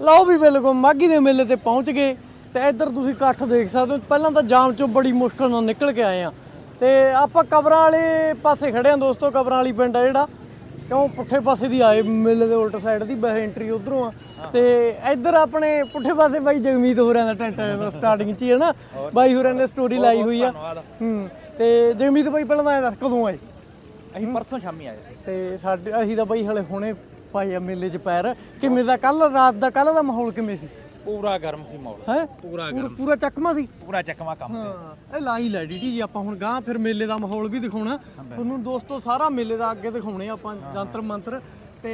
ਲਓ ਵੀ ਬਿਲਕੁਲ ਮਾਗੀ ਦੇ ਮੇਲੇ ਤੇ ਪਹੁੰਚ ਗਏ। ਤੇ ਇੱਧਰ ਤੁਸੀਂ ਇਕੱਠ ਦੇਖ ਸਕਦੇ ਹੋ। ਪਹਿਲਾਂ ਤਾਂ ਜਾਮ ਚੋਂ ਬੜੀ ਮੁਸ਼ਕਲ ਨਾਲ ਨਿਕਲ ਕੇ ਆਏ ਆ ਤੇ ਆਪਾਂ ਕਬਰਾਂ ਵਾਲੇ ਪਾਸੇ ਖੜੇ ਆ ਦੋਸਤੋ ਕਬਰਾਂ ਵਾਲੀ ਪਿੰਡ ਆ ਜਿਹੜਾ। ਕਿਉਂ? ਪੁੱਠੇ ਪਾਸੇ ਦੀ ਆਏ ਮੇਲੇ ਦੇ ਉਲਟ ਸਾਈਡ ਦੀ ਬਹਿ ਐਂਟਰੀ ਉਧਰੋਂ ਆ। ਤੇ ਇੱਧਰ ਆਪਣੇ ਪੁੱਠੇ ਪਾਸੇ ਬਾਈ ਜਗਮੀਤ ਹੋਰਾਂ ਦਾ ਟੈਂਟ ਦਾ ਸਟਾਰਟਿੰਗ 'ਚ ਹੀ ਹੈ ਨਾ। ਬਾਈ ਹੋਰਾਂ ਨੇ ਸਟੋਰੀ ਲਾਈ ਹੋਈ ਆ। ਹੂੰ ਤੇ ਜਗਮੀਤ ਬਾਈ ਪਹਿਲਾਂ ਤਾਂ ਦੱਸ ਕਦੋਂ ਆਏ? ਅਸੀਂ ਪਰਸੋਂ ਸ਼ਾਮੀ ਆਏ ਸੀ। ਤੇ ਸਾਡੇ ਅਸੀਂ ਤਾਂ ਬਾਈ ਹਲੇ ਹੁਣੇ ਪਾਏ ਆ ਮੇਲੇ 'ਚ ਪੈਰ। ਕਿਵੇਂ ਦਾ ਕੱਲ ਰਾਤ ਦਾ ਕੱਲ ਦਾ ਮਾਹੌਲ ਕਿਵੇਂ ਸੀ? ਪੂਰਾ ਗਰਮ ਸੀ ਮੌਲ ਹੈ? ਪੂਰਾ ਪੂਰਾ ਪੂਰਾ ਚੱਕਮਾ ਸੀ? ਪੂਰਾ ਚੱਕਵਾ ਕੰਮ ਹਾਂ। ਇਹ ਲਾਈ ਲੈ ਡੀਟੀ ਜੀ ਆਪਾਂ ਹੁਣ ਗਾਂ ਫਿਰ ਮੇਲੇ ਦਾ ਮਾਹੌਲ ਵੀ ਦਿਖਾਉਣਾ। ਤੁਹਾਨੂੰ ਦੋਸਤੋ ਸਾਰਾ ਮੇਲੇ ਦਾ ਅੱਗੇ ਦਿਖਾਉਣੇ ਆਪਾਂ ਜੰਤਰ ਮੰਤਰ। ਤੇ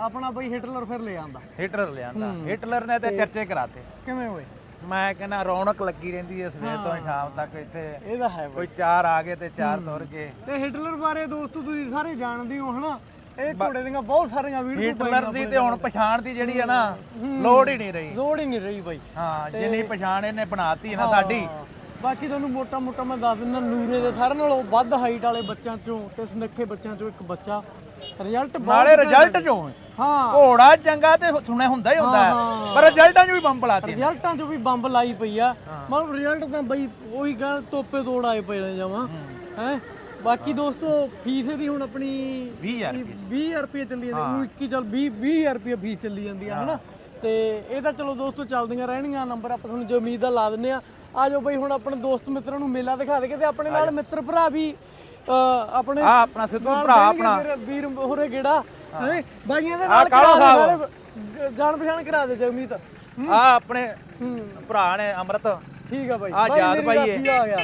ਆਪਣਾ ਬਈ ਹਿਟਲਰ ਫਿਰ ਲੈ ਆਂਦਾ। ਹਿਟਲਰ ਲਿਆਂਦਾ ਹਿਟਲਰ ਨੇ ਤੇ ਚਰਚੇ ਕਰਾਤੇ। ਕਿਵੇਂ ਹੋਏ? ਮੈਂ ਕਹਿੰਦਾ ਰੌਣਕ ਲੱਗੀ ਰਹਿੰਦੀ ਹੈ ਸਵੇਰ ਤੋਂ ਸ਼ਾਮ ਤੱਕ ਇੱਥੇ ਇਹਦਾ ਹੈ ਬਈ। ਕੋਈ ਚਾਰ ਆ ਗਏ ਤੇ ਚਾਰ ਤੁਰ ਗਏ। ਤੇ ਹਿਟਲਰ ਬਾਰੇ ਦੋਸਤੋ ਤੁਸੀਂ ਸਾਰੇ ਜਾਣਦੇ ਹੋ ਹਨਾ? ਇਹ ਘੋੜੇ ਦੀਆਂ ਬਹੁਤ ਸਾਰੀਆਂ ਵੀਡੀਓ ਹਿਟਲਰ ਦੀ ਤੇ ਹੁਣ ਪਛਾਣ ਦੀ ਜਿਹੜੀ ਹੈ ਨਾ ਲੋੜ ਹੀ ਨਹੀਂ ਰਹੀ। ਲੋੜ ਹੀ ਨਹੀਂ ਰਹੀ ਬਾਈ। ਹਾਂ ਜਿੰਨੀ ਪਛਾਣ ਇਹਨੇ ਬਣਾਤੀ ਨਾ ਸਾਡੀ। ਬਾਕੀ ਤੁਹਾਨੂੰ ਮੋਟਾ ਮੋਟਾ ਮੈਂ ਦੱਸ ਦਿੰਦਾ ਨੂਰੇ ਦੇ ਸਾਰਿਆਂ ਨਾਲੋਂ ਵੱਧ ਹਾਈਟ ਵਾਲੇ ਬੱਚਿਆਂ ਚੋਂ ਤੇ ਸੁਨੱਖੇ ਬੱਚਿਆਂ ਚੋਂ ਇੱਕ ਬੱਚਾ ਰਿਜ਼ਲਟ ਨਾਲੇ ਰਿਜ਼ਲਟ ਚੋਂ। ਹਾਂ। ਘੋੜਾ ਚੰਗਾ ਤੇ ਸੁਣਿਆ ਹੁੰਦਾ ਹੀ ਹੁੰਦਾ ਪਰ ਰਿਜ਼ਲਟਾਂ 'ਚ ਵੀ ਬੰਬ ਲਾਤੀ ਰਿਜ਼ਲਟਾਂ ਚੋਂ ਵੀ ਬੰਬ ਲਾਈ ਪਈ ਆ। ਮਤਲਬ ਰਿਜ਼ਲਟ ਤਾਂ ਬਈ ਉਹੀ ਕਹਿ ਤੋਪੇ ਤੋੜ ਆਏ ਪਏ ਨੇ ਜਾਵਾਂ ਹੈ? ਬਾਕੀ ਦੋਸਤੋ ਫੀਸ ਇਹਦੀ ਹੁਣ ਆਪਣੀ 20000 20000 ਰੁਪਏ। ਚੱਲੀ ਜਾਂਦੀ ਉਹ 21 ਚੱਲ 20 20000 ਰੁਪਏ ਫੀਸ ਚੱਲੀ ਜਾਂਦੀ ਆ ਹਨਾ? ਤੇ ਇਹ ਤਾਂ ਚਲੋ ਦੋਸਤੋ ਚੱਲਦੀਆਂ ਰਹਿਣਗੀਆਂ। ਨੰਬਰ ਆਪਾਂ ਤੁਹਾਨੂੰ ਜਮੀਦ ਦਾ ਲਾ ਦਿੰਨੇ ਆ ਆ ਜਾਓ ਬਈ ਹੁਣ ਆਪਣੇ ਦੋਸਤ ਮਿੱਤਰਾਂ ਨੂੰ ਮੇਲਾ ਦਿਖਾ ਦੇ ਤੇ ਆਪਣੇ ਨਾਲ ਮਿੱਤਰ ਭਰਾ ਵੀ ਆਪਣੇ ਆ ਆਪਣਾ ਸਿੱਧੂ ਭਰਾ ਆਪਣਾ। ਵੀਰ ਹੋਰੇ ਗੇੜਾ ਹੈ। ਬਾਈਆਂ ਦੇ ਨਾਲ ਦੇ। ਸਾਰੇ ਜਾਣ ਪਛਾਣ ਕਰਾ ਦੇ ਜਗਮੀਤ ਆ ਆਪਣੇ ਹੂੰ। ਭਰਾ ਨੇ ਅਮਰਤ। ਆ ਠੀਕ ਆ ਬਾਈ। ਬਾਈ ਯਾਦ ਬਾਈ ਰਾਸੀ ਆ ਗਿਆ।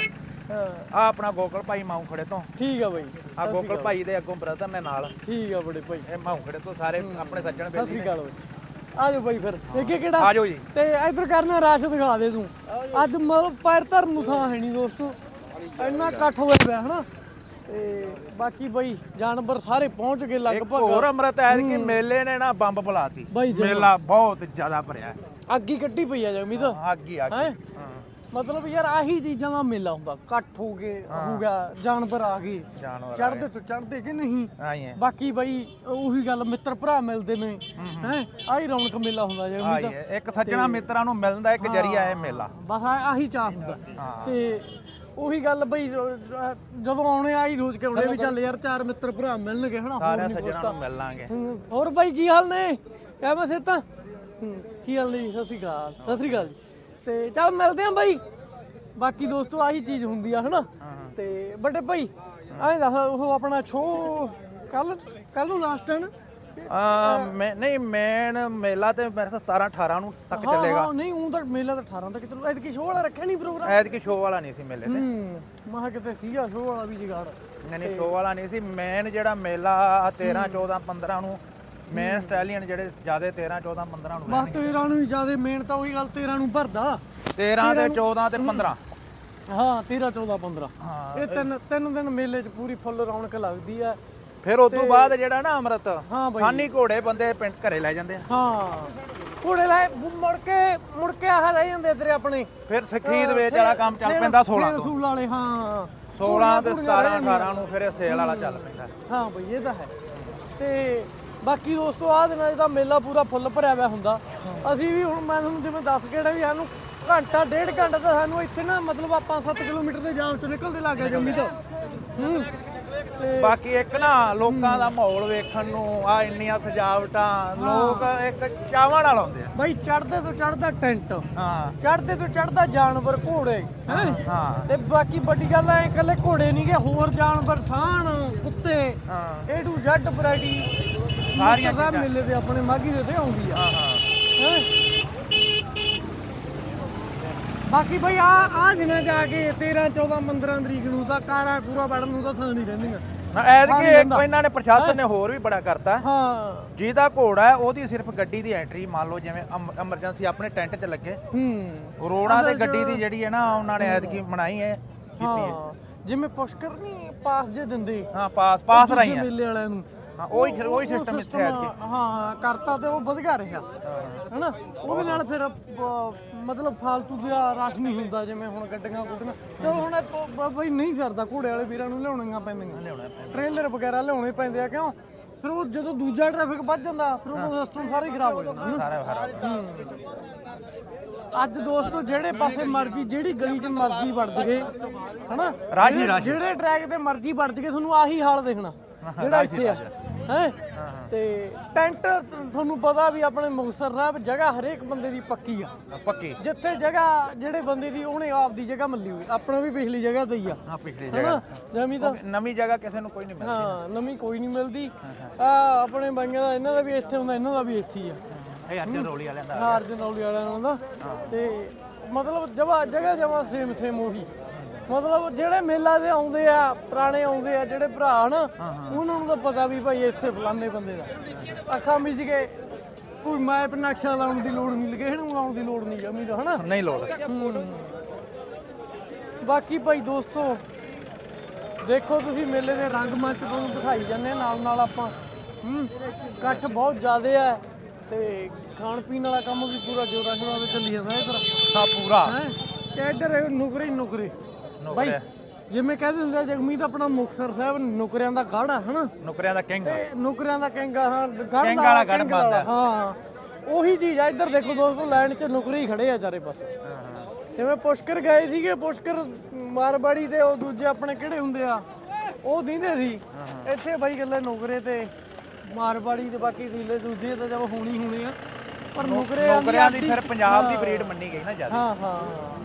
ਹਾਂ। ਆਪਣਾ ਗੋਕਲ ਭਾਈ ਮਾਊ ਖੜੇ ਤੋਂ। ਠੀਕ ਆ ਬਾਈ। ਆ ਗੋਕਲ ਭਾਈ ਦੇ ਅੱਗੋਂ ਬ੍ਰਦਰ ਨੇ ਨਾਲ। ਠੀਕ ਆ ਬੜੇ ਭਾਈ। ਇਹ ਮਾਊ ਖੜੇ ਤੋਂ ਸਾਰੇ ਆਪਣੇ ਸੱਜਣ ਸਤਿ ਬੇਲੀ ਸ੍ਰੀ ਅਕਾਲ ਬਾਈ। ਆ ਜਾਓ ਬਾਈ ਫਿਰ। ਦੇਖੇ ਕਿਹੜਾ? ਆ ਜਾਓ ਜੀ। ਤੇ ਇਧਰ ਕਰਨਾ ਰਾਸ਼ ਦਿਖਾ ਦੇ ਤੂੰ। ਅੱਜ ਮਤਲਬ ਪੈਰ ਧਰਨ ਨੂੰ ਥਾਂ ਹੈ ਨਹੀਂ ਦੋਸਤੋ। ਇੰਨਾ ਇਕੱਠ ਹੋਇਆ ਪਿਆ ਹਨਾ? ਤੇ ਬਾਕੀ ਬਈ ਜਾਨਵਰ ਸਾਰੇ ਪਹੁੰਚ ਗਏ ਇੱਕ ਲਗਭਗ। ਹੋਰ ਅਮਰਤ ਐ ਕਿ ਮੇਲੇ ਨੇ ਨਾ ਬੰਬ ਬੁਲਾਤੀ। ਮੇਲਾ ਬਹੁਤ ਜ਼ਿਆਦਾ ਭਰਿਆ। ਅੱਗ ਕੱਢੀ ਪਈ ਆ ਜਗਮੀਤ। ਅੱਗ ਹੀ ਅੱਗ ਹਾਂ। ਮਤਲਬ ਯਾਰ ਆਹੀ ਚੀਜ਼ਾਂ ਦਾ ਮੇਲਾ ਹੁੰਦਾ ਇਕੱਠ ਹੋ ਗਏ ਹੋ। ਗਿਆ ਜਾਨਵਰ ਆ ਗਏ। ਜਾਨਵਰ ਚੜਦੇ ਤੋਂ ਚੜਦੇ ਕਿ ਨਹੀਂ? ਆਈ ਹੈ। ਬਾਕੀ ਬਈ ਉਹੀ ਗੱਲ ਮਿੱਤਰ ਭਰਾ ਮਿਲਦੇ ਨੇ ਹੈ ਆਹੀ ਰੌਣਕ ਮੇਲਾ ਹੁੰਦਾ ਜੇ ਆਈ ਹੈ। ਇੱਕ ਸੱਜਣਾ ਮਿੱਤਰਾਂ ਨੂੰ ਮਿਲਣ ਦਾ ਇੱਕ ਜਰੀਆ ਹੈ ਮੇਲਾ। ਬਸ ਆਹੀ ਚਾਹ ਹੁੰਦਾ। ਤੇ ਉਹੀ ਗੱਲ ਬਈ ਜਦੋਂ ਆਉਣੇ ਆਈ ਰੋਜ਼ ਕੇ ਆਉਣੇ ਵੀ ਚੱਲ ਯਾਰ ਚਾਰ ਮਿੱਤਰ ਭਰਾ ਮਿਲਣਗੇ ਹਨਾ? ਹੋਰ ਸਾਰਿਆਂ ਸੱਜਣਾ ਨੂੰ ਮਿਲ ਲਾਂਗੇ ਹੂੰ, ਹੋਰ ਬਾਈ ਕੀ ਹਾਲ ਨੇ? ਕਿਵੇਂ ਸੇਤਾ ਕੀ ਹਾਲ ਨੇ ਸਤਿ ਸ੍ਰੀ ਅਕਾਲ। ਸਤਿ ਸ੍ਰੀ ਅਕਾਲ ਜੀ। ਤੇ ਚੱਲ ਮਿਲਦੇ ਆਂ ਬਾਈ। ਬਾਕੀ ਦੋਸਤੋ ਆਹੀ ਚੀਜ਼ ਹੁੰਦੀ ਆ ਹਨਾ? ਤੇ ਵੱਡੇ ਭਾਈ ਐਂ ਦੱਸ ਉਹ ਆਪਣਾ ਛੋ ਕੱਲ ਕੱਲ ਨੂੰ ਲਾਸਟ ਹੈ ਨਾ? ਆ ਮੈਂ ਨਹੀਂ ਮੇਨ ਮੇਲਾ ਤੇ ਮੇਰੇ ਖਿਆਲ 17 18 ਨੂੰ ਤੱਕ ਹਾਂ, ਚੱਲੇਗਾ। ਹਾਂ ਨਹੀਂ ਉਹ ਤਾਂ ਮੇਲਾ ਤਾਂ 18 ਤੱਕ ਚਲੋ। ਐਤਕੀ ਸ਼ੋਅ ਵਾਲਾ ਰੱਖਿਆ ਨਹੀਂ ਪ੍ਰੋਗਰਾਮ ਐਤਕੀ ਸ਼ੋਅ ਵਾਲਾ ਨਹੀਂ ਸੀ ਮੇਲੇ ਤੇ। ਹੂੰ ਮਹਾ ਕਿਤੇ ਸੀਗਾ ਸ਼ੋਅ ਵਾਲਾ ਵੀ ਜਗਾੜ। ਨਹੀਂ ਨਹੀਂ ਸ਼ੋਅ ਵਾਲਾ ਨਹੀਂ ਸੀ। ਮੇਨ ਜਿਹੜਾ ਮੇਲਾ ਆ 13 14 15 ਨੂੰ ਮੇਨ ਸਟੈਲੀਅਨ ਜਿਹੜੇ ਜ਼ਿਆਦਾ 13 14 15 ਨੂੰ ਬਸ 13 ਨੂੰ ਹੀ ਜ਼ਿਆਦਾ ਮੇਨ ਤਾਂ ਉਹੀ ਗੱਲ 13 ਨੂੰ ਭਰਦਾ। 13 ਤੇ 14 ਤੇ 15 ਹਾਂ। 13 14 15 ਹਾਂ ਇਹ ਤਿੰਨ ਤਿੰਨ ਦਿਨ ਮੇਲੇ 'ਚ ਪੂਰੀ ਫੁੱਲ ਰੌਣਕ ਲੱਗਦੀ ਆ। ਫਿਰ ਉਸ ਤੋਂ ਬਾਅਦ ਜਿਹੜਾ ਨਾ ਅਮਰਤ ਸਾਨੀ ਘੋੜੇ ਬੰਦੇ ਪਿੰਡ ਘਰੇ ਲੈ ਜਾਂਦੇ ਆ। ਹਾਂ। ਘੋੜੇ ਲੈ ਮੁੜ ਕੇ ਮੁੜ ਕੇ ਆਹ ਰਹਿ ਜਾਂਦੇ ਤੇਰੇ ਆਪਣੇ। ਫਿਰ ਸਖੀਦ ਵੇਚ ਵਾਲਾ ਕੰਮ ਚੱਲ ਪੈਂਦਾ 16 ਸੇਲ ਤੋਂ। ਸੂਲ ਵਾਲੇ ਹਾਂ। 16 ਤੇ ਘੋੜੀਆਂ 17 ਰਹਿ ਜਾਂਦੀਆਂ। 18 ਨੂੰ ਫਿਰ ਇਹ ਸੇਲ ਵਾਲਾ ਚੱਲ ਪੈਂਦਾ। ਹਾਂ ਬਈ ਇਹ ਤਾਂ ਹੈ। ਤੇ ਬਾਕੀ ਦੋਸਤੋ ਆਹ ਦਿਨਾਂ 'ਚ ਤਾਂ ਮੇਲਾ ਪੂਰਾ ਫੁੱਲ ਭਰਿਆ ਹੋਇਆ ਹੁੰਦਾ। ਅਸੀਂ ਵੀ ਹੁਣ ਮੈਂ ਤੁਹਾਨੂੰ ਜਿਵੇਂ ਦੱਸ ਕੇ ਹਟਿਆ ਵੀ ਸਾਨੂੰ ਘੰਟਾ ਡੇਢ ਘੰਟਾ ਤਾਂ ਸਾਨੂੰ ਇੱਥੇ ਨਾ ਮਤਲਬ ਆਪਾਂ 7 ਕਿਲੋਮੀਟਰ ਦੇ ਜਾਮ 'ਚ ਨਿਕਲਦੇ ਲੱਗ ਗਏ ਜੰਮੀ ਤੋਂ। ਹੂੰ। ਬਾਕੀ ਇੱਕ ਨਾ ਲੋਕਾਂ ਦਾ ਮਾਹੌਲ ਵੇਖਣ ਨੂੰ ਆ ਇੰਨੀਆਂ ਸਜਾਵਟਾਂ ਲੋਕ ਇੱਕ ਚਾਵਾਂ ਨਾਲ ਆਉਂਦੇ ਆ। ਬਈ ਚੜਦੇ ਤੋਂ ਚੜਦਾ ਟੈਂਟ ਹਾਂ। ਚੜਦੇ ਤੋਂ ਚੜਦਾ ਜਾਨਵਰ ਘੋੜੇ ਹੈਂ? ਹਾਂ ਤੇ ਬਾਕੀ ਵੱਡੀ ਗੱਲ ਐ ਇਕੱਲੇ ਘੋੜੇ ਨਹੀਂ ਗੇ ਹੋਰ ਜਾਨਵਰ ਸਾਣ ਕੁੱਤੇ ਹਾਂ। A to Z variety. ਸਾਰੀਆਂ ਚੀਜ਼ਾਂ। ਮੇਲੇ ਤੇ ਆਪਣੇ ਮਾਗੀ ਦੇ ਤੇ ਆਉਂਦੀ ਆ। ਹਾਂ ਹਾਂ। ਹੈਂ। ਬਾਕੀ ਬਈ ਆ ਆ ਦਿਨਾਂ ਜਾ ਕੇ 13 14 15 ਤਰੀਕ ਨੂੰ ਤਾਂ ਕਾਰਾ ਪੂਰਾ ਵੜਨ ਨੂੰ ਤਾਂ ਥਾਂ ਨਹੀਂ ਰਹਿੰਦੀਆਂ। ਨਾ ਐਤਕੀ ਇੱਕ ਇਹਨਾਂ ਨੇ ਪ੍ਰਸ਼ਾਸਨ ਨੇ ਹੋਰ ਵੀ ਬੜਾ ਕਰਤਾ। ਹਾਂ। ਜਿਹਦਾ ਘੋੜਾ ਹੈ ਉਹਦੀ ਸਿਰਫ ਗੱਡੀ ਦੀ ਐਂਟਰੀ ਮੰਨ ਲਓ ਜਿਵੇਂ ਐਮਰਜੈਂਸੀ ਆਪਣੇ ਟੈਂਟ 'ਚ ਲੱਗੇ। ਹੂੰ। ਰੋਡਾਂ ਤੇ ਗੱਡੀ ਦੀ ਜਿਹੜੀ ਹੈ ਨਾ ਉਹਨਾਂ ਨੇ ਐਤਕੀ ਬਣਾਈ ਹੈ ਹਾਂ। ਜਿਵੇਂ ਪੁਸ਼ਕਰ ਨਹੀਂ ਪਾਸ ਜੇ ਦਿੰਦੇ। ਹਾਂ ਪਾਸ ਪਾਸ ਰਹੀ ਹੈ। ਮੇਲੇ ਵਾਲਿਆਂ ਨੂੰ। ਹਾਂ ਉਹੀ ਉਹੀ ਉਹ ਸਿਸਟਮ ਇੱਥੇ system, ਐਤਕੀ ਹਾਂ ਕਰਤਾ ਤੇ ਉਹ ਵਧਗਾ ਰਿਹਾ। ਹੈਨਾ? ਉਹਦੇ ਨਾਲ ਫਿਰ ਅਹ, ਮਤਲਬ ਫਾਲਤੂ ਦਾ ਰਸ਼ ਨਹੀਂ ਹੁੰਦਾ ਜਿਵੇਂ ਹੁਣ ਗੱਡੀਆਂ ਗੁੱਡੀਆਂ। ਤੇ ਹੁਣ ਬ- ਬਈ ਨਹੀਂ ਸਰਦਾ ਘੋੜੇ ਵਾਲੇ ਵੀਰਾਂ ਨੂੰ ਲਿਆਉਣੀਆਂ ਪੈਂਦੀਆਂ। ਟ੍ਰੇਲਰ ਵਗੈਰਾ ਲਿਆਉਣੇ ਪੈਂਦੇ ਆ ਕਿਉਂ? ਫਿਰ ਉਹ ਜਦੋਂ ਦੂਜਾ ਟ੍ਰੈਫਿਕ ਵੱਧ ਜਾਂਦਾ ਫਿਰ ਉਹ ਸਿਸਟਮ ਸਾਰਾ ਹੀ ਖਰਾਬ ਹੋ ਜਾਂਦਾ ਹਨਾ। ਸਾਰਾ ਸਾਰਾ ਅੱਜ ਦੋਸਤੋ ਜਿਹੜੇ ਪਾਸੇ ਮਰਜ਼ੀ ਜਿਹੜੀ ਗਲੀ 'ਚ ਮਰਜ਼ੀ ਵੜ ਜਗੇ ਹਨਾ? ਰਾਜੀ, ਜਿਹੜੇ- ਰਾਜੀ। ਜਿਹੜੇ ਟਰੈਕ ਤੇ ਮਰਜ਼ੀ ਵੜ ਜਗੇ ਤੁਹਾਨੂੰ ਆਹੀ ਹਾਲ ਦੇਖਣਾ ਜਿਹੜਾ ਇੱਥੇ ਆ। ਹੈ? ਤੇ ਟੈਂਟ ਤੁਹਾਨੂੰ ਪਤਾ ਵੀ ਆਪਣੇ ਮੁਕਤਸਰ ਸਾਹਿਬ ਜਗ੍ਹਾ ਹਰੇਕ ਬੰਦੇ ਦੀ ਪੱਕੀ ਆ। ਪੱਕੀ। ਜਿੱਥੇ ਜਗ੍ਹਾ ਜਿਹੜੇ ਬੰਦੇ ਦੀ ਉਹਨੇ ਆਪਦੀ ਜਗ੍ਹਾ ਮੱਲੀ ਹੋਈ। ਆਪਣਾ ਵੀ ਪਿਛਲੀ ਜਗ੍ਹਾ ਤੇ ਹੀ ਆ। ਹਾਂ ਪਿਛਲੀ ਹਨਾ? ਜਗ੍ਹਾ। ਜਮੀ ਤਾਂ ਨਵੀਂ ਜਗ੍ਹਾ ਕਿਸੇ ਨੂੰ ਕੋਈ ਨਹੀਂ ਮਿਲਦੀ। ਹਾਂ ਨਵੀਂ ਕੋਈ ਨਹੀਂ ਮਿਲਦੀ। ਆ ਆਪਣੇ ਬਾਈਆਂ ਦਾ ਇਹਨਾਂ ਦਾ ਵੀ ਇੱਥੇ ਹੁੰਦਾ ਇਹਨਾਂ ਦਾ ਵੀ ਇੱਥੇ ਹੀ ਆ। ਇਹ ਅਰਜਨ ਰੋਲੀ ਵਾਲਿਆਂ ਦਾ। ਹਾਰ ਜਨੌਲੀ ਵਾਲਿਆਂ ਦਾ। ਤੇ ਮਤਲਬ ਜਵਾ ਜਗ੍ਹਾ ਜਮਾ ਸੇਮ ਸੇਮ ਉਹੀ। ਮਤਲਬ ਜਿਹੜੇ ਮੇਲਾ ਦੇ ਆਉਂਦੇ ਆ ਪੁਰਾਣੇ ਆਉਂਦੇ ਆ ਜਿਹੜੇ ਭਰਾ ਹਨ ਉਹਨਾਂ ਨੂੰ ਤਾਂ ਪਤਾ ਵੀ ਭਾਈ ਇੱਥੇ ਫਲਾਣੇ ਬੰਦੇ ਦਾ। ਅੱਖਾਂ ਮਿਜ ਕੇ ਕੋਈ ਮੈਪ ਨਕਸ਼ਾ ਲਾਉਣ ਦੀ ਲੋੜ ਨਹੀਂ ਕਿਸੇ ਨੂੰ ਲਾਉਣ ਦੀ ਲੋੜ ਨਹੀਂ ਜਮੀ ਦਾ ਹਨਾ। ਨਹੀਂ ਲੋੜ। ਬਾਕੀ ਭਾਈ ਦੋਸਤੋ ਦੇਖੋ ਤੁਸੀਂ ਮੇਲੇ ਦੇ ਰੰਗ ਮੰਚ ਤੁਹਾਨੂੰ ਦਿਖਾਈ ਜਾਂਦੇ ਨਾਲ ਨਾਲ ਆਪਾਂ ਹੂੰ ਇਕੱਠ ਬਹੁਤ ਜ਼ਿਆਦੇ ਆ ਤੇ ਖਾਣ ਪੀਣ ਵਾਲਾ ਕੰਮ ਵੀ ਪੂਰਾ ਜੋਰਾਂ ਸ਼ੋਰਾਂ ਤੇ ਚੱਲੀ ਜਾਂਦਾ ਇਧਰ। ਸਾ ਪੂਰਾ। ਹੈ ਤੇ ਇੱਧਰ ਨੁਕਰੇ ਹੀ ਨੁਕਰੇ। ਬਾਈ ਜਿਵੇਂ ਕਹਿੰਦੇ ਹੁੰਦੇ ਆ ਜਗਮੀਤ ਆਪਣਾ ਮੁਕਤਸਰ ਸਾਹਿਬ ਨੁਕਰਿਆਂ ਦਾ ਗੜ ਆ ਹਨਾ? ਨੁਕਰਿਆਂ ਦਾ ਕਿੰਗ ਤੇ ਨੁਕਰਿਆਂ ਦਾ ਕਹਿੰਗਾ ਹਾਂ ਗੜ ਕਿੰਗ ਦਾ ਵਾਲਾ ਗੜ ਕਿੰਗ ਵਾਲਾ, ਬਣਦਾ। ਹਾਂ। ਉਹੀ ਚੀਜ਼ ਆ ਇੱਧਰ ਦੇਖੋ ਦੋਸਤੋ ਲਾਈਨ 'ਚ ਨੁਕਰੇ ਖੜੇ ਆ ਚਾਰੇ ਪਾਸੇ। ਜਿਵੇਂ ਪੁਸ਼ਕਰ ਗਏ ਸੀਗੇ ਪੁਸ਼ਕਰ ਮਾਰਵਾੜੀ ਤੇ ਉਹ ਦੂਜੇ ਆਪਣੇ ਕਿਹੜੇ ਹੁੰਦੇ ਆ? ਉਹ ਦਿੰਦੇ ਸੀ। ਇੱਥੇ ਬਾਈ ਗੱਲੇ ਨੁਕਰੇ ਤੇ ਮਾਰਵਾੜੀ ਤੇ ਬਾਕੀ ਦੀਲੇ ਦੂਜੇ ਤਾਂ ਚਲੋ ਹੋਣੀ ਹੋਣੀ ਆ। ਪਰ ਨੁਕਰੇ ਨੌਕਰੀਆਂ ਦੀ ਫਿਰ ਪੰਜਾਬ ਦੀ ਬਰੀਡ ਮੰਨੀ ਗਈ ਨਾ ਜ਼ਿਆਦਾ। ਹਾਂ ਹਾਂ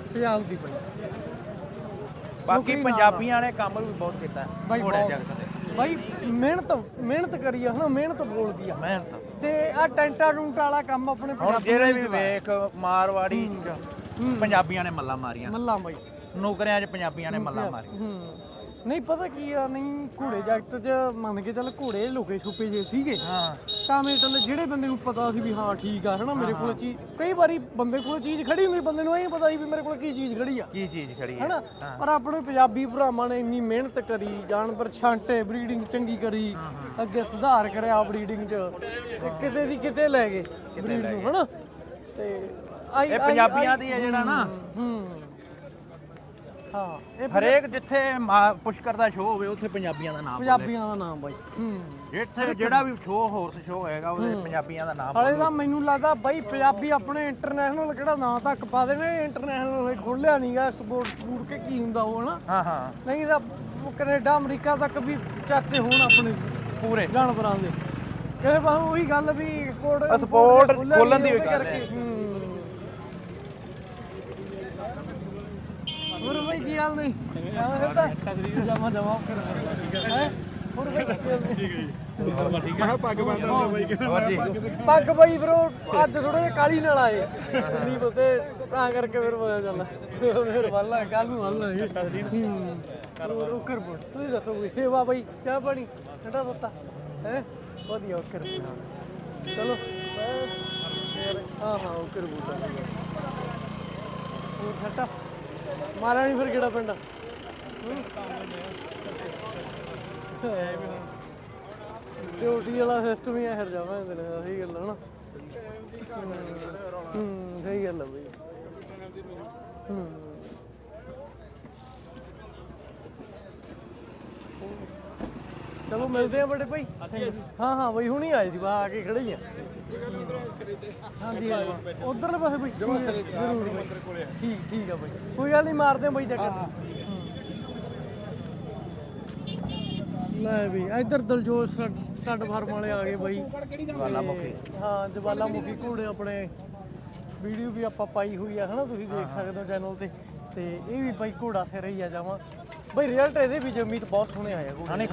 ਪੰਜਾਬ ਦੀ ਬਾਈ ਬਾਕੀ ਪੰਜਾਬੀਆਂ ਨੇ ਕੰਮ ਵੀ ਬਹੁਤ ਕੀਤਾ ਬਾਈ ਘੋੜੇ ਬਹੁਤ। ਜਗਤ ਦੇ। ਬਾਈ ਮਿਹਨਤ ਮਿਹਨਤ ਕਰੀ ਆ ਹਨਾ ਮਿਹਨਤ ਬੋਲਦੀ ਆ। ਮਿਹਨਤ। ਤੇ ਆ ਟੈਂਟਾ ਟੂੰਟਾ ਵਾਲਾ ਕੰਮ ਆਪਣੇ ਹੁਣ ਪੰਜਾਬੀ ਜਿਹੜੇ ਵੀ ਵੇਖ ਮਾਰਵਾੜੀ ਪੰਜਾਬੀਆਂ ਨੇ ਮੱਲਾ ਮਾਰੀਆਂ। ਮੱਲਾ ਬਾਈ। ਨੌਕਰੀਆਂ 'ਚ ਪੰਜਾਬੀਆਂ ਨੇ ਮੱਲਾ ਮਾਰੀਆਂ। ਹੂੰ। ਨਹੀਂ ਪਤਾ ਕੀ ਆ ਨਹੀਂ ਘੋੜੇ ਜਗਤ 'ਚ ਮੰਨ ਕੇ ਚੱਲ ਘੋੜੇ ਲੁਕੇ ਛੁਪੇ ਜੇ ਸੀਗੇ। ਹਾਂ। ਮੇਰੇ ਚੱਲ ਜਿਹੜੇ ਬੰਦੇ ਨੂੰ ਪਤਾ ਸੀ ਵੀ ਹਾਂ ਠੀਕ ਆ ਹਨਾ ਮੇਰੇ ਕੋਲ ਚੀਜ਼ ਕਈ ਵਾਰੀ ਬੰਦੇ ਕੋਲ ਚੀਜ਼ ਖੜੀ ਹੁੰਦੀ ਬੰਦੇ ਨੂੰ ਇਹ ਨਹੀਂ ਪਤਾ ਸੀ ਵੀ ਮੇਰੇ ਕੋਲ ਕੀ ਚੀਜ਼ ਖੜੀ ਆ। ਕੀ ਚੀਜ਼ ਖੜੀ ਹੈ ਹਨਾ ਪਰ ਆਪਣੇ ਪੰਜਾਬੀ ਭਰਾਵਾਂ ਨੇ ਇੰਨੀ ਮਿਹਨਤ ਕਰੀ ਜਾਨਵਰ ਛਾਂਟੇ ਬਰੀਡਿੰਗ ਚੰਗੀ ਕਰੀ ਅੱਗੇ ਸੁਧਾਰ ਕਰਿਆ ਬਰੀਡਿੰਗ 'ਚ ਤੇ ਕਿਤੇ ਦੀ ਕਿਤੇ ਲੈ ਗਏ ਬਰੀਡ ਨੂੰ ਹਨਾ। ਤੇ ਆਈ ਇਹ ਪੰਜਾਬੀਆਂ ਦੀ ਹੈ ਜਿਹੜਾ ਨਾ। ਹੂੰ ਹਾਂ। ਇਹ ਹਰੇਕ ਜਿੱਥੇ ਮਾ- ਪੁਸ਼ਕਰ ਦਾ ਸ਼ੋਅ ਹੋਵੇ ਉੱਥੇ ਪੰਜਾਬੀਆਂ ਦਾ ਨਾਮ ਪੰਜਾਬੀਆਂ ਦਾ ਨਾਮ ਬਾਈ। ਹੂੰ। ਜਿੱਥੇ ਜਿਹੜਾ ਵੀ ਸ਼ੋਅ ਹੋਰਸ ਸ਼ੋਅ ਹੋਏਗਾ ਉਹਦੇ ਪੰਜਾਬੀਆਂ ਦਾ ਨਾਮ ਹਾਲੇ ਤਾਂ ਮੈਨੂੰ ਲੱਗਦਾ ਬਾਈ ਪੰਜਾਬੀ ਆਪਣੇ ਇੰਟਰਨੈਸ਼ਨਲ ਕਿਹੜਾ ਨਾਂ ਤੱਕ ਪਾ ਦੇਣੇ ਇੰਟਰਨੈਸ਼ਨਲ ਖੋਲਿਆ ਨਹੀਂਗਾ ਐਕਸਪੋਰਟ ਸਪੂਰ ਕੇ ਕੀ ਹੁੰਦਾ ਉਹ ਹਨਾ? ਹਾਂ ਹਾਂ। ਨਹੀਂ ਤਾਂ ਕੈਨੇਡਾ ਅਮਰੀਕਾ ਤੱਕ ਵੀ ਚਰਚੇ ਹੋਣ ਆਪਣੇ ਪੂਰੇ। ਜਾਨਵਰਾਂ ਦੇ। ਕਿਸੇ ਪਾਸੇ ਉਹੀ ਗੱਲ ਵੀ ਐਕਸਪੋਰਟ Export ਖੋਲ੍ਹਣ ਦੀ ਵੀ ਗੱਲ ਹੈ। ਹੋਰ ਬਾਈ ਕੀ ਹਾਲ ਨਹੀਂ ਜਮਾ ਜਮਾ ਹੈ? ਹੋਰ ਬਾਈ ਕੀ ਹਾਲ ਨਹੀਂ ਪੱਗ ਬਾਈ ਬਰੋ ਅੱਜ ਥੋੜਾ ਜਿਹਾ ਕਾਲੀ ਨਾਲ ਆਏ। ਨਹੀਂ ਪਤੇ ਤਾਂ ਕਰਕੇ ਫਿਰ ਪਤਾ ਚੱਲਦਾ। ਫਿਰ ਵੱਲਾ ਕੱਲ ਨੂੰ ਵੱਲਾ ਹੋਰ ਉਕਰ ਬੋਲ, ਤੁਸੀਂ ਦੱਸੋ ਕੋਈ ਸੇਵਾ ਬਾਈ, ਚਾਹ ਪਾਣੀ, ਠੰਡਾ ਦਿੱਤਾ ਹੈ? ਵਧੀਆ ਉਕਰ ਚਲੋ ਹਾਂ ਹਾਂ ਉਕਰ ਬੋਲ ਹੋਰ ਠੱਟਾ ਮਾਰਾ ਨਹੀਂ ਫਿਰ ਕਿਹੜਾ ਪਿੰਡ? ਡਿਊਟੀ ਵਾਲਾ ਸਿਸਟਮ ਹੀ ਹੈ ਜਾਵਾਂ ਇਹਦੇ ਨਾਲ ਸਹੀ ਗੱਲ ਹੈ ਨਾ। ਹੂੰ ਸਹੀ ਗੱਲ ਹੈ ਬਈ। ਹੂੰ। ਚਲੋ ਮਿਲਦੇ ਆ ਬੜੇ ਭਾਈ। ਹਾਂ ਹਾਂ ਬਈ ਹੁਣੀ ਆਏ ਸੀ ਬਾ ਆ ਕੇ ਖੜੇ ਹੀ ਆ। ਹਾਂਜੀ ਉਧਰਲੇ ਪਾਸੇ ਬਈ। ਠੀਕ ਠੀਕ ਆ ਬਈ। ਕੋਈ ਗੱਲ ਨਹੀਂ ਮਾਰਦੇ ਆ ਬਈ ਚੱਕਰ ਲੈ ਵੀ ਇੱਧਰ ਦਲਜੋਤ ਸਟੱਡ ਫਾਰਮ ਵਾਲੇ ਆ ਗਏ ਬਾਈ। ਤੇ ਹਾਂ ਜਵਾਲਾਮੁਖੀ ਘੋੜੇ ਆਪਣੇ। ਵੀਡੀਓ ਵੀ ਆਪਾਂ ਪਾਈ ਹੋਈ ਆ ਹਨਾ ਤੁਸੀਂ ਦੇਖ ਸਕਦੇ ਹੋ ਚੈਨਲ ਤੇ। ਤੇ ਇਹ ਵੀ ਬਾਈ ਘੋੜਾ ਸਿਰ ਹੀ ਆ ਜਾਵਾਂ। ਬਾਈ ਰਿਜ਼ਲਟ ਇਹਦੇ ਵੀ ਜਮੀਤ ਬਹੁਤ ਸੋਹਣੇ ਆਏ ਆ ਘੋੜੇ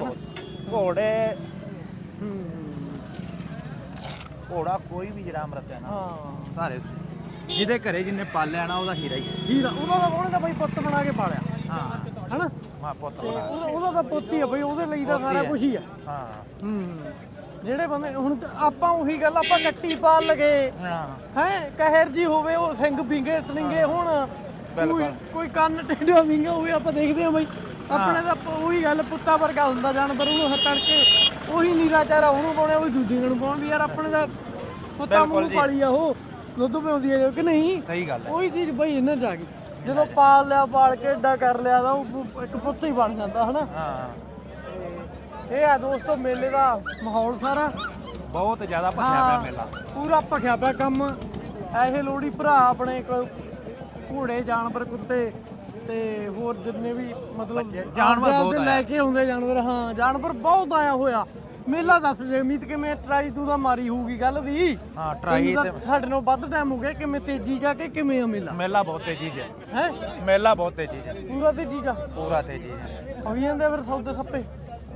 ਘੋੜੇ ਕੋਈ ਵੀ ਜਿਹੜਾ ਅਮਰਤ ਹੈ ਨਾ ਹਾਂ। ਸਾਰੇ ਜਿਹਦੇ ਘਰੇ ਜਿੰਨੇ ਪਾਲਿਆ ਨਾ ਉਹਦਾ ਹੀਰਾ ਹੀ ਹੈ ਹੀਰਾ ਉਹਨੇ ਤਾਂ ਬਾਈ ਪੁੱਤ ਬਣਾ ਕੇ ਪਾਲਿਆ। ਹਾਂ। ਹਨਾ? ਮਾ ਪੁੱਤ ਤੇ ਉਹਦਾ ਉਹਦਾ ਤਾਂ ਪੁੱਤ ਹੀ ਆ ਬਾਈ ਉਹਦੇ ਲਈ ਤਾਂ ਸਾਰਾ ਕੁਝ ਹੀ ਆ। ਹਾਂ। ਹੂੰ। ਜਿਹੜੇ ਬੰਦੇ ਹੁਣ ਤਾਂ ਆਪਾਂ ਉਹੀ ਗੱਲ ਆਪਾਂ ਕੱਟੀ ਪਾਲ ਲਗੇ। ਹਾਂ। ਹੈ? ਕਹਿਰ ਜੀ ਹੋਵੇ ਉਹ ਸਿੰਘ ਵਿੰਗੇ ਤਲਿੰਗੇ ਹੁਣ। ਕੋਈ ਕੋਈ ਕੰਨ ਟੇਢਾ ਵਿੰਗਾ ਹੋਵੇ ਆਪਾਂ ਦੇਖਦੇ ਹਾਂ ਬਾਈ। ਆਪਣੇ ਤਾਂ ਪ- ਉਹੀ ਗੱਲ ਪੁੱਤਾ ਵਰਗਾ ਹੁੰਦਾ ਜਾਨਵਰ ਉਹਨੂੰ ਹੱਥ ਤੜਕੇ ਉਹੀ ਨੀਰਾ ਚਾਰਾ ਉਹਨੂੰ ਪਾਉਣਾ ਉਹੀ ਦੂਜੇ ਨੂੰ ਪਾਉਣ ਵੀ ਯਾਰ ਆਪਣੇ ਦਾ ਪੁੱਤਾ ਮੂੰਹ ਪਾਲੀ ਆ ਉਹ। ਦੁੱਧ ਪਿਉਂਦੀ ਆ ਜੋ ਕਿ ਨਹੀਂ? ਸਹੀ ਗੱਲ ਹੈ। ਉਹੀ ਚੀਜ਼ ਬਈ ਇਹਨਾਂ ਆ ਗਈ ਜਦੋਂ ਪਾਲ ਲਿਆ ਪਾਲ ਕੇ ਏਡਾ ਕਰ ਲਿਆ ਤਾਂ ਉਹ ਇੱਕ ਪੁੱਤ ਹੀ ਬਣ ਜਾਂਦਾ ਹਨਾ? ਹਾਂ। ਇਹ ਆ ਦੋਸਤੋ ਮੇਲੇ ਦਾ ਮਾਹੌਲ ਸਾਰਾ। ਬਹੁਤ ਜ਼ਿਆਦਾ ਭੱਜਿਆ ਪਿਆ ਮੇਲਾ। ਪੂਰਾ ਭਖਿਆ ਪਿਆ ਕੰਮ। ਐਸੇ ਲੋੜੀ ਭਰਾ ਆਪਣੇ ਕੋਲ ਘੋੜੇ ਜਾਨਵਰ ਕੁੱਤੇ ਤੇ ਹੋਰ ਜਿੰਨੇ ਵੀ ਮਤਲਬ ਜਾਨਵਰ ਆਪਦੇ ਬਹੁਤ ਆਪਦੇ ਲੈ ਕੇ ਆਉਂਦੇ ਜਾਨਵਰ। ਹਾਂ ਜਾਨਵਰ ਬਹੁਤ ਆਇਆ ਹੋਇਆ। ਮੇਲਾ ਦੱਸ ਜੇ ਉਮੀਦ ਕਿਵੇਂ ਟਰਾਈ ਤੂੰ ਤਾਂ ਮਾਰੀ ਹੋਊਗੀ ਗੱਲ ਦੀ। ਹਾਂ ਟਰਾਈ ਤੈਨੂੰ ਤੇ ਤਾਂ ਸਾਡੇ ਨਾਲ ਵੱਧ ਟਾਈਮ ਹੋ ਗਿਆ ਕਿਵੇਂ ਤੇਜ਼ੀ ਜਾ ਕੇ ਕਿਵੇਂ ਆ ਮੇਲਾ? ਮੇਲਾ ਬਹੁਤ ਤੇਜ਼ੀ 'ਚ ਹੈ। ਹੈ? ਮੇਲਾ ਬਹੁਤ ਤੇਜ਼ੀ 'ਚ ਹੈ। ਪੂਰਾ ਤੇਜ਼ੀ ਜਾ ਪੂਰਾ ਤੇਜ਼ੀ 'ਚ ਹੈ। ਜਾਂਦੇ ਫਿਰ ਸੌਦੇ ਸੱਪੇ।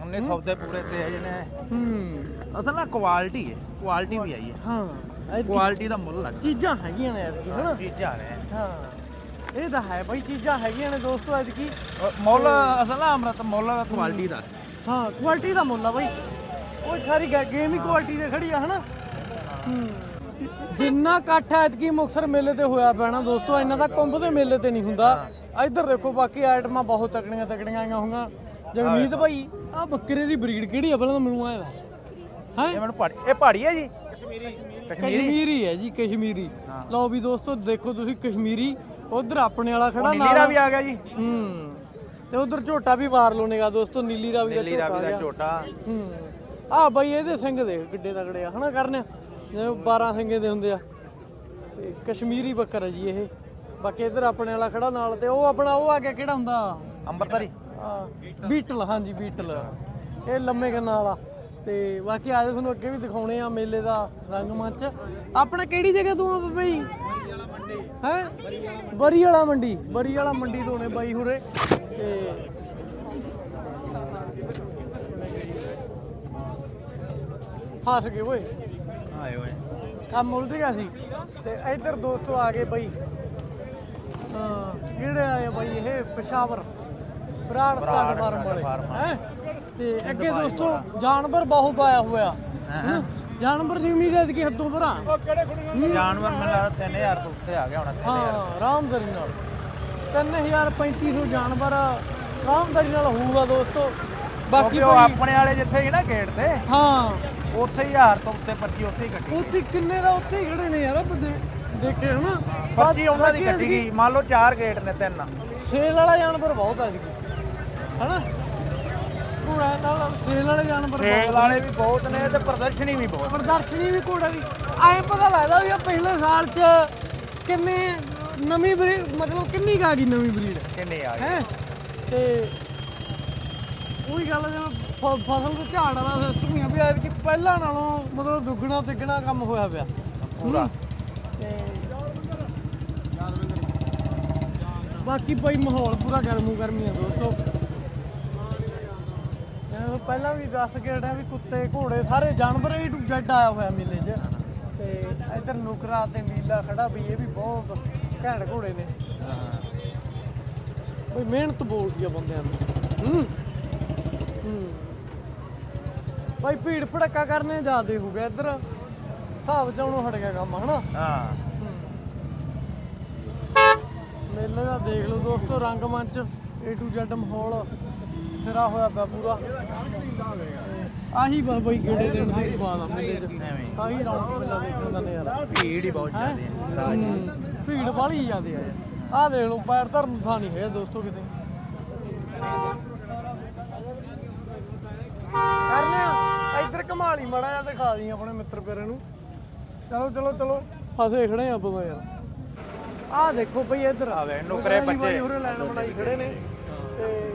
ਉਹਨੇ ਸੌਦੇ ਪੂਰੇ ਤੇਜ਼ ਨੇ। ਹੂੰ। ਅਸਲ ਨਾਲ ਕੁਆਲਿਟੀ ਹੈ ਕੁਆਲਿਟੀ ਵੀ ਆਈ ਹੈ। ਹਾਂ ਐਤਕੀ ਕੁਆਲਿਟੀ ਦਾ ਮੁੱਲ ਲੱਗ ਚੀਜ਼ਾਂ ਹੈਗੀਆਂ ਨੇ ਐਤਕੀ ਹਨਾ? ਚੀਜ਼ਾਂ ਨੇ। ਹਾਂ। ਇਹ ਤਾਂ ਹੈ ਬਈ ਚੀਜ਼ਾਂ ਹੈਗੀਆਂ ਨੇ ਦੋਸਤੋ ਐਤਕੀ। ਅ, ਮੁੱਲ ਅਸਲ ਨਾਲ ਅਮਰਤ ਮੁੱਲ ਕੁਆਲਿਟੀ ਦਾ। ਹਾਂ। ਕੁਆਲਿਟੀ ਦਾ ਮੁੱਲ ਆ ਬਈ। ਉਹ ਸਾਰੀ ਗੇਮ ਹੀ ਕੁਆਲਿਟੀ ਦੇ ਖੜੀ ਆ ਹਨਾ? ਜਿੰਨਾ ਇਕੱਠ ਐਤਕੀ ਮੁਕਸਰ ਮੇਲੇ ਤੇ ਹੋਇਆ ਪੈਣਾ ਦੋਸਤੋ ਇੰਨਾ ਤਾਂ ਕੁੰਭ ਦੇ ਮੇਲੇ ਤੇ ਨਹੀਂ ਹੁੰਦਾ। ਇੱਧਰ ਦੇਖੋ ਬਾਕੀ ਆਈਟਮਾਂ ਬਹੁਤ ਤਕੜੀਆਂ ਤਕੜੀਆਂ ਆਈਆਂ ਹੋਈਆਂ। ਜਗਮੀਤ ਭਾਈ ਆ ਬੱਕਰੇ ਦੀ ਬਰੀਡ ਕਿਹੜੀ ਆ? ਪਹਿਲਾਂ ਤਾਂ ਮੈਨੂੰ ਆਇਆ ਦੱਸ। ਹੈ? ਇਹ ਮੈਨੂੰ ਪਹਾੜੀ ਇਹ ਪਹਾੜੀ ਹੈ ਜੀ? ਕਸ਼ਮੀਰੀ। ਕਸ਼ਮੀਰੀ ਕਸ਼ਮੀਰੀ। ਹੈ ਜੀ ਕਸ਼ਮੀਰੀ। ਲਓ ਵੀ ਦੋਸਤੋ ਦੇਖੋ ਤੁਸੀਂ ਕਸ਼ਮੀਰੀ। ਉਧਰ ਆਪਣੇ ਵਾਲਾ ਖੜਾ ਨੀਲੀ ਦਾ ਵੀ ਆ ਗਿਆ ਜੀ। ਹੂੰ। ਤੇ ਉਧਰ ਝੋਟਾ ਵੀ ਮਾਰ ਲੋ ਨੇਗਾ ਦੋਸਤੋ ਨੀਲੀ ਰਾਵੀ ਦਾ ਨੀਲੀ ਝੋਟਾ ਆ ਗਿਆ। ਝੋਟਾ। ਹੂੰ। ਆ ਬਈ ਇਹਦੇ ਸਿੰਘ ਦੇਖ ਕਿੱਡੇ ਤਗੜੇ ਆ ਹਨਾ ਕਰਨੇ? ਜਿਵੇਂ 12 ਸਿੰਘੇ ਦੇ ਹੁੰਦੇ ਆ। ਤੇ ਕਸ਼ਮੀਰੀ ਬੱਕਰ ਹੈ ਜੀ ਇਹ। ਬਾਕੀ ਇਧਰ ਆਪਣੇ ਵਾਲਾ ਖੜਾ ਨਾਲ ਤੇ ਉਹ ਆਪਣਾ ਉਹ ਆ ਗਿਆ ਕਿਹੜਾ ਹੁੰਦਾ? ਅੰਬਰਤਰੀ ਆ ਬੀਟਲ ਹਾਂਜੀ ਬੀਟਲ। ਇਹ ਲੰਮੇ ਕੰਨਾਂ ਵਾਲਾ। ਤੇ ਬਾਕੀ ਆਜੋ ਤੁਹਾਨੂੰ ਅੱਗੇ ਵੀ ਦਿਖਾਉਣੇ ਆ ਮੇਲੇ ਦਾ ਰੰਗਮੰਚ ਆਪਣਾ ਕਿਹੜੀ ਜਗ੍ਹਾ ਤੋਂ ਆ ਬਈ ਹੈ? ਬਰੀ ਵਾਲਾ ਮੰਡੀ। ਬਰੀ ਵਾਲਾ ਮੰਡੀ ਤੋਂ ਨੇ ਬਾਈ ਹੁਰੇ। ਤੇ ਫਸ ਗਏ ਓਏ। ਆਏ ਓਏ ਕੰਮ ਉਲਝ ਗਿਆ ਸੀ ਤੇ ਇੱਧਰ ਦੋਸਤੋ ਆ ਗਏ ਬਈ। ਹਾਂ ਕਿਹੜੇ ਆਏ ਬਈ ਇਹ? ਪਸ਼ਾਵਰ। ਬਰਾੜ ਸਟਾਡ ਫਾਰਮ ਵਾਲੇ। ਹੈ? ਤੇ ਅੱਗੇ ਦੋਸਤੋ ਜਾਨਵਰ ਬਹੁਤ ਪਾਇਆ ਹੋਇਆ? ਜਾਨਵਰ ਦੀ ਉਮੀਦ ਹੈ ਕਿ ਹੱਦੋਂ ਭਰਾ। ਜਾਨਵਰ ਮੈਨੂੰ ਲੱਗਦਾ 3000 ਤੋਂ ਉੱਤੇ ਆ ਗਿਆ ਹੋਣਾ ਹਾਂ ਆਰਾਮਦਾਰੀ ਨਾਲ। 3350 ਜਾਨਵਰ ਆਰਾਮਦਾਰੀ ਨਾਲ ਹੋਊਗਾ ਦੋਸਤੋ। ਬਾਕੀ ਆਪਣੇ ਵਾਲੇ ਜਿੱਥੇ ਸੀ ਨਾ ਗੇਟ ਤੇ ਹਾਂ। ਉੱਥੇ ਹੀ 1000 ਤੋਂ ਉੱਤੇ ਪਰਚੀ ਉੱਥੇ ਹੀ ਕੱਟੀ ਉੱਥੇ ਕਿੰਨੇ ਦਾ ਉੱਥੇ ਹੀ ਖੜੇ ਨੇ ਯਾਰ ਬੰਦੇ ਦੇਖੇ ਹਨਾ? ਪਰਚੀ ਉਹਨਾਂ ਦੀ ਬਾਕੀ ਕੱਟੀ ਗਈ। ਮੰਨ ਲਓ ਚਾਰ ਗੇਟ ਨੇ ਤਿੰਨ। ਸੇਲ ਵਾਲਾ ਜਾਨਵਰ ਬਹੁਤ ਆ ਜੀ ਹਨਾ? ਘੋੜਾ ਨਾਲ ਸੇਲ ਵਾਲੇ ਜਾਨਵਰ ਰੇਲ ਬਹੁਤ ਵਾਲੇ ਵੀ ਬਹੁਤ ਨੇ ਤੇ ਪ੍ਰਦਰਸ਼ਨੀ ਵੀ ਬਹੁਤ ਪ੍ਰਦਰਸ਼ਨੀ ਵੀ ਘੋੜਾ ਦੀ। ਐਂ ਪਤਾ ਲੱਗਦਾ ਵੀ ਆ ਪਹਿਲੇ ਸਾਲ ਚ ਕਿੰਨੇ ਨਵੀਂ ਬਰੀਡ ਮਤਲਬ ਕਿੰਨੀ ਕੁ ਆ ਗਈ ਨਵੀਂ ਬਰੀਡ? ਕਿੰਨੇ ਆ ਗਏ ਹੈ? ਤੇ ਉਹੀ ਗੱਲ ਆ ਜਿਵੇਂ ਫ- ਫਸਲ ਦੇ ਝਾੜ ਵਾਲਾ ਸਿਸਟਮ ਹੀ ਆ ਵੀ ਐਤਕੀ ਪਹਿਲਾਂ ਨਾਲੋਂ ਮਤਲਬ ਦੁੱਗਣਾ ਤਿੱਗਣਾ ਕੰਮ ਹੋਇਆ ਪਿਆ। ਪੂਰਾ। ਤੇ ਬਾਕੀ ਭਾਈ ਮਾਹੌਲ ਪੂਰਾ ਗਰਮੂ ਗਰਮੀ ਆ ਦੋਸਤੋ। ਪਹਿਲਾਂ ਵੀ ਦੱਸ ਕੇ ਹਟਿਆ ਵੀ ਕੁੱਤੇ ਘੋੜੇ ਸਾਰੇ ਜਾਨਵਰ ਏ ਟੂ ਜ਼ੈਡ ਆਇਆ ਹੋਇਆ ਮੇਲੇ 'ਚ। ਤੇ ਇੱਧਰ ਨੁਕਰਾ ਤੇ ਨੀਲਾ ਖੜਾ ਵੀ ਇਹ ਵੀ ਬਹੁਤ ਘੈਂਟ ਘੋੜੇ ਨੇ। ਕੋਈ ਮਿਹਨਤ ਬੋਲਦੀ ਆ ਬੰਦਿਆਂ ਦੀ। ਹੂੰ। ਹੂੰ। ਭਾਈ ਭੀੜ ਭੜੱਕਾ ਕਰਨੇ ਜ਼ਿਆਦੇ ਹੋ ਗਿਆ ਇੱਧਰ। ਹਿਸਾਬ ਚ ਹਟ ਗਿਆ ਕੰਮ ਹਨਾ? ਹਾਂ। ਮੇਲੇ ਦਾ ਦੇਖ ਲਓ ਦੋਸਤੋ ਰੰਗਮੰਚ A to Z ਮਾਹੌਲ। ਸਿਰਾ ਹੋਇਆ ਪਿਆ ਪੂਰਾ। ਆਹੀ ਬਸ ਬਈ ਗੇੜੇ ਦੇਣ ਦੀ ਸਵਾਦ ਆ ਮੇਲੇ 'ਚ। ਆਹੀ ਰੌਣਕ ਮੇਲਾ ਦੇਖਣ ਦਾ ਨਜ਼ਾਰਾ। ਭੀੜ ਹੀ ਬਹੁਤ ਜ਼ਿਆਦੀ ਹੈ? ਭੀੜ ਵਾਲੀ ਜ਼ਿਆਦੇ ਆ। ਆਹ ਦੇਖ ਲਓ ਪੈਰ ਧਰਨ ਨੂੰ ਥਾਂ ਨਹੀਂ ਹੈ ਦੋਸਤੋ ਕਿਤੇ। ਆ ਇੱਧਰ ਕਮਾਲੀ ਮੜਾ ਜਿਹਾ ਦਿਖਾ ਦੀ ਆਪਣੇ ਮਿੱਤਰ ਪਿਆਰੇ ਨੂੰ। ਚਲੋ ਚਲੋ ਚਲੋ ਫਸੇ ਖੜੇ ਆ ਆਪਾਂ ਤਾਂ ਯਾਰ। ਆਹ ਦੇਖੋ ਬਈ ਇੱਧਰ। ਆਹ ਵੇ, ਨੁਕਰੇ ਬੱਚੇ। ਉਰੇ ਲਾਈਨ ਬਣਾਈ ਖੜੇ ਨੇ। ਤੇ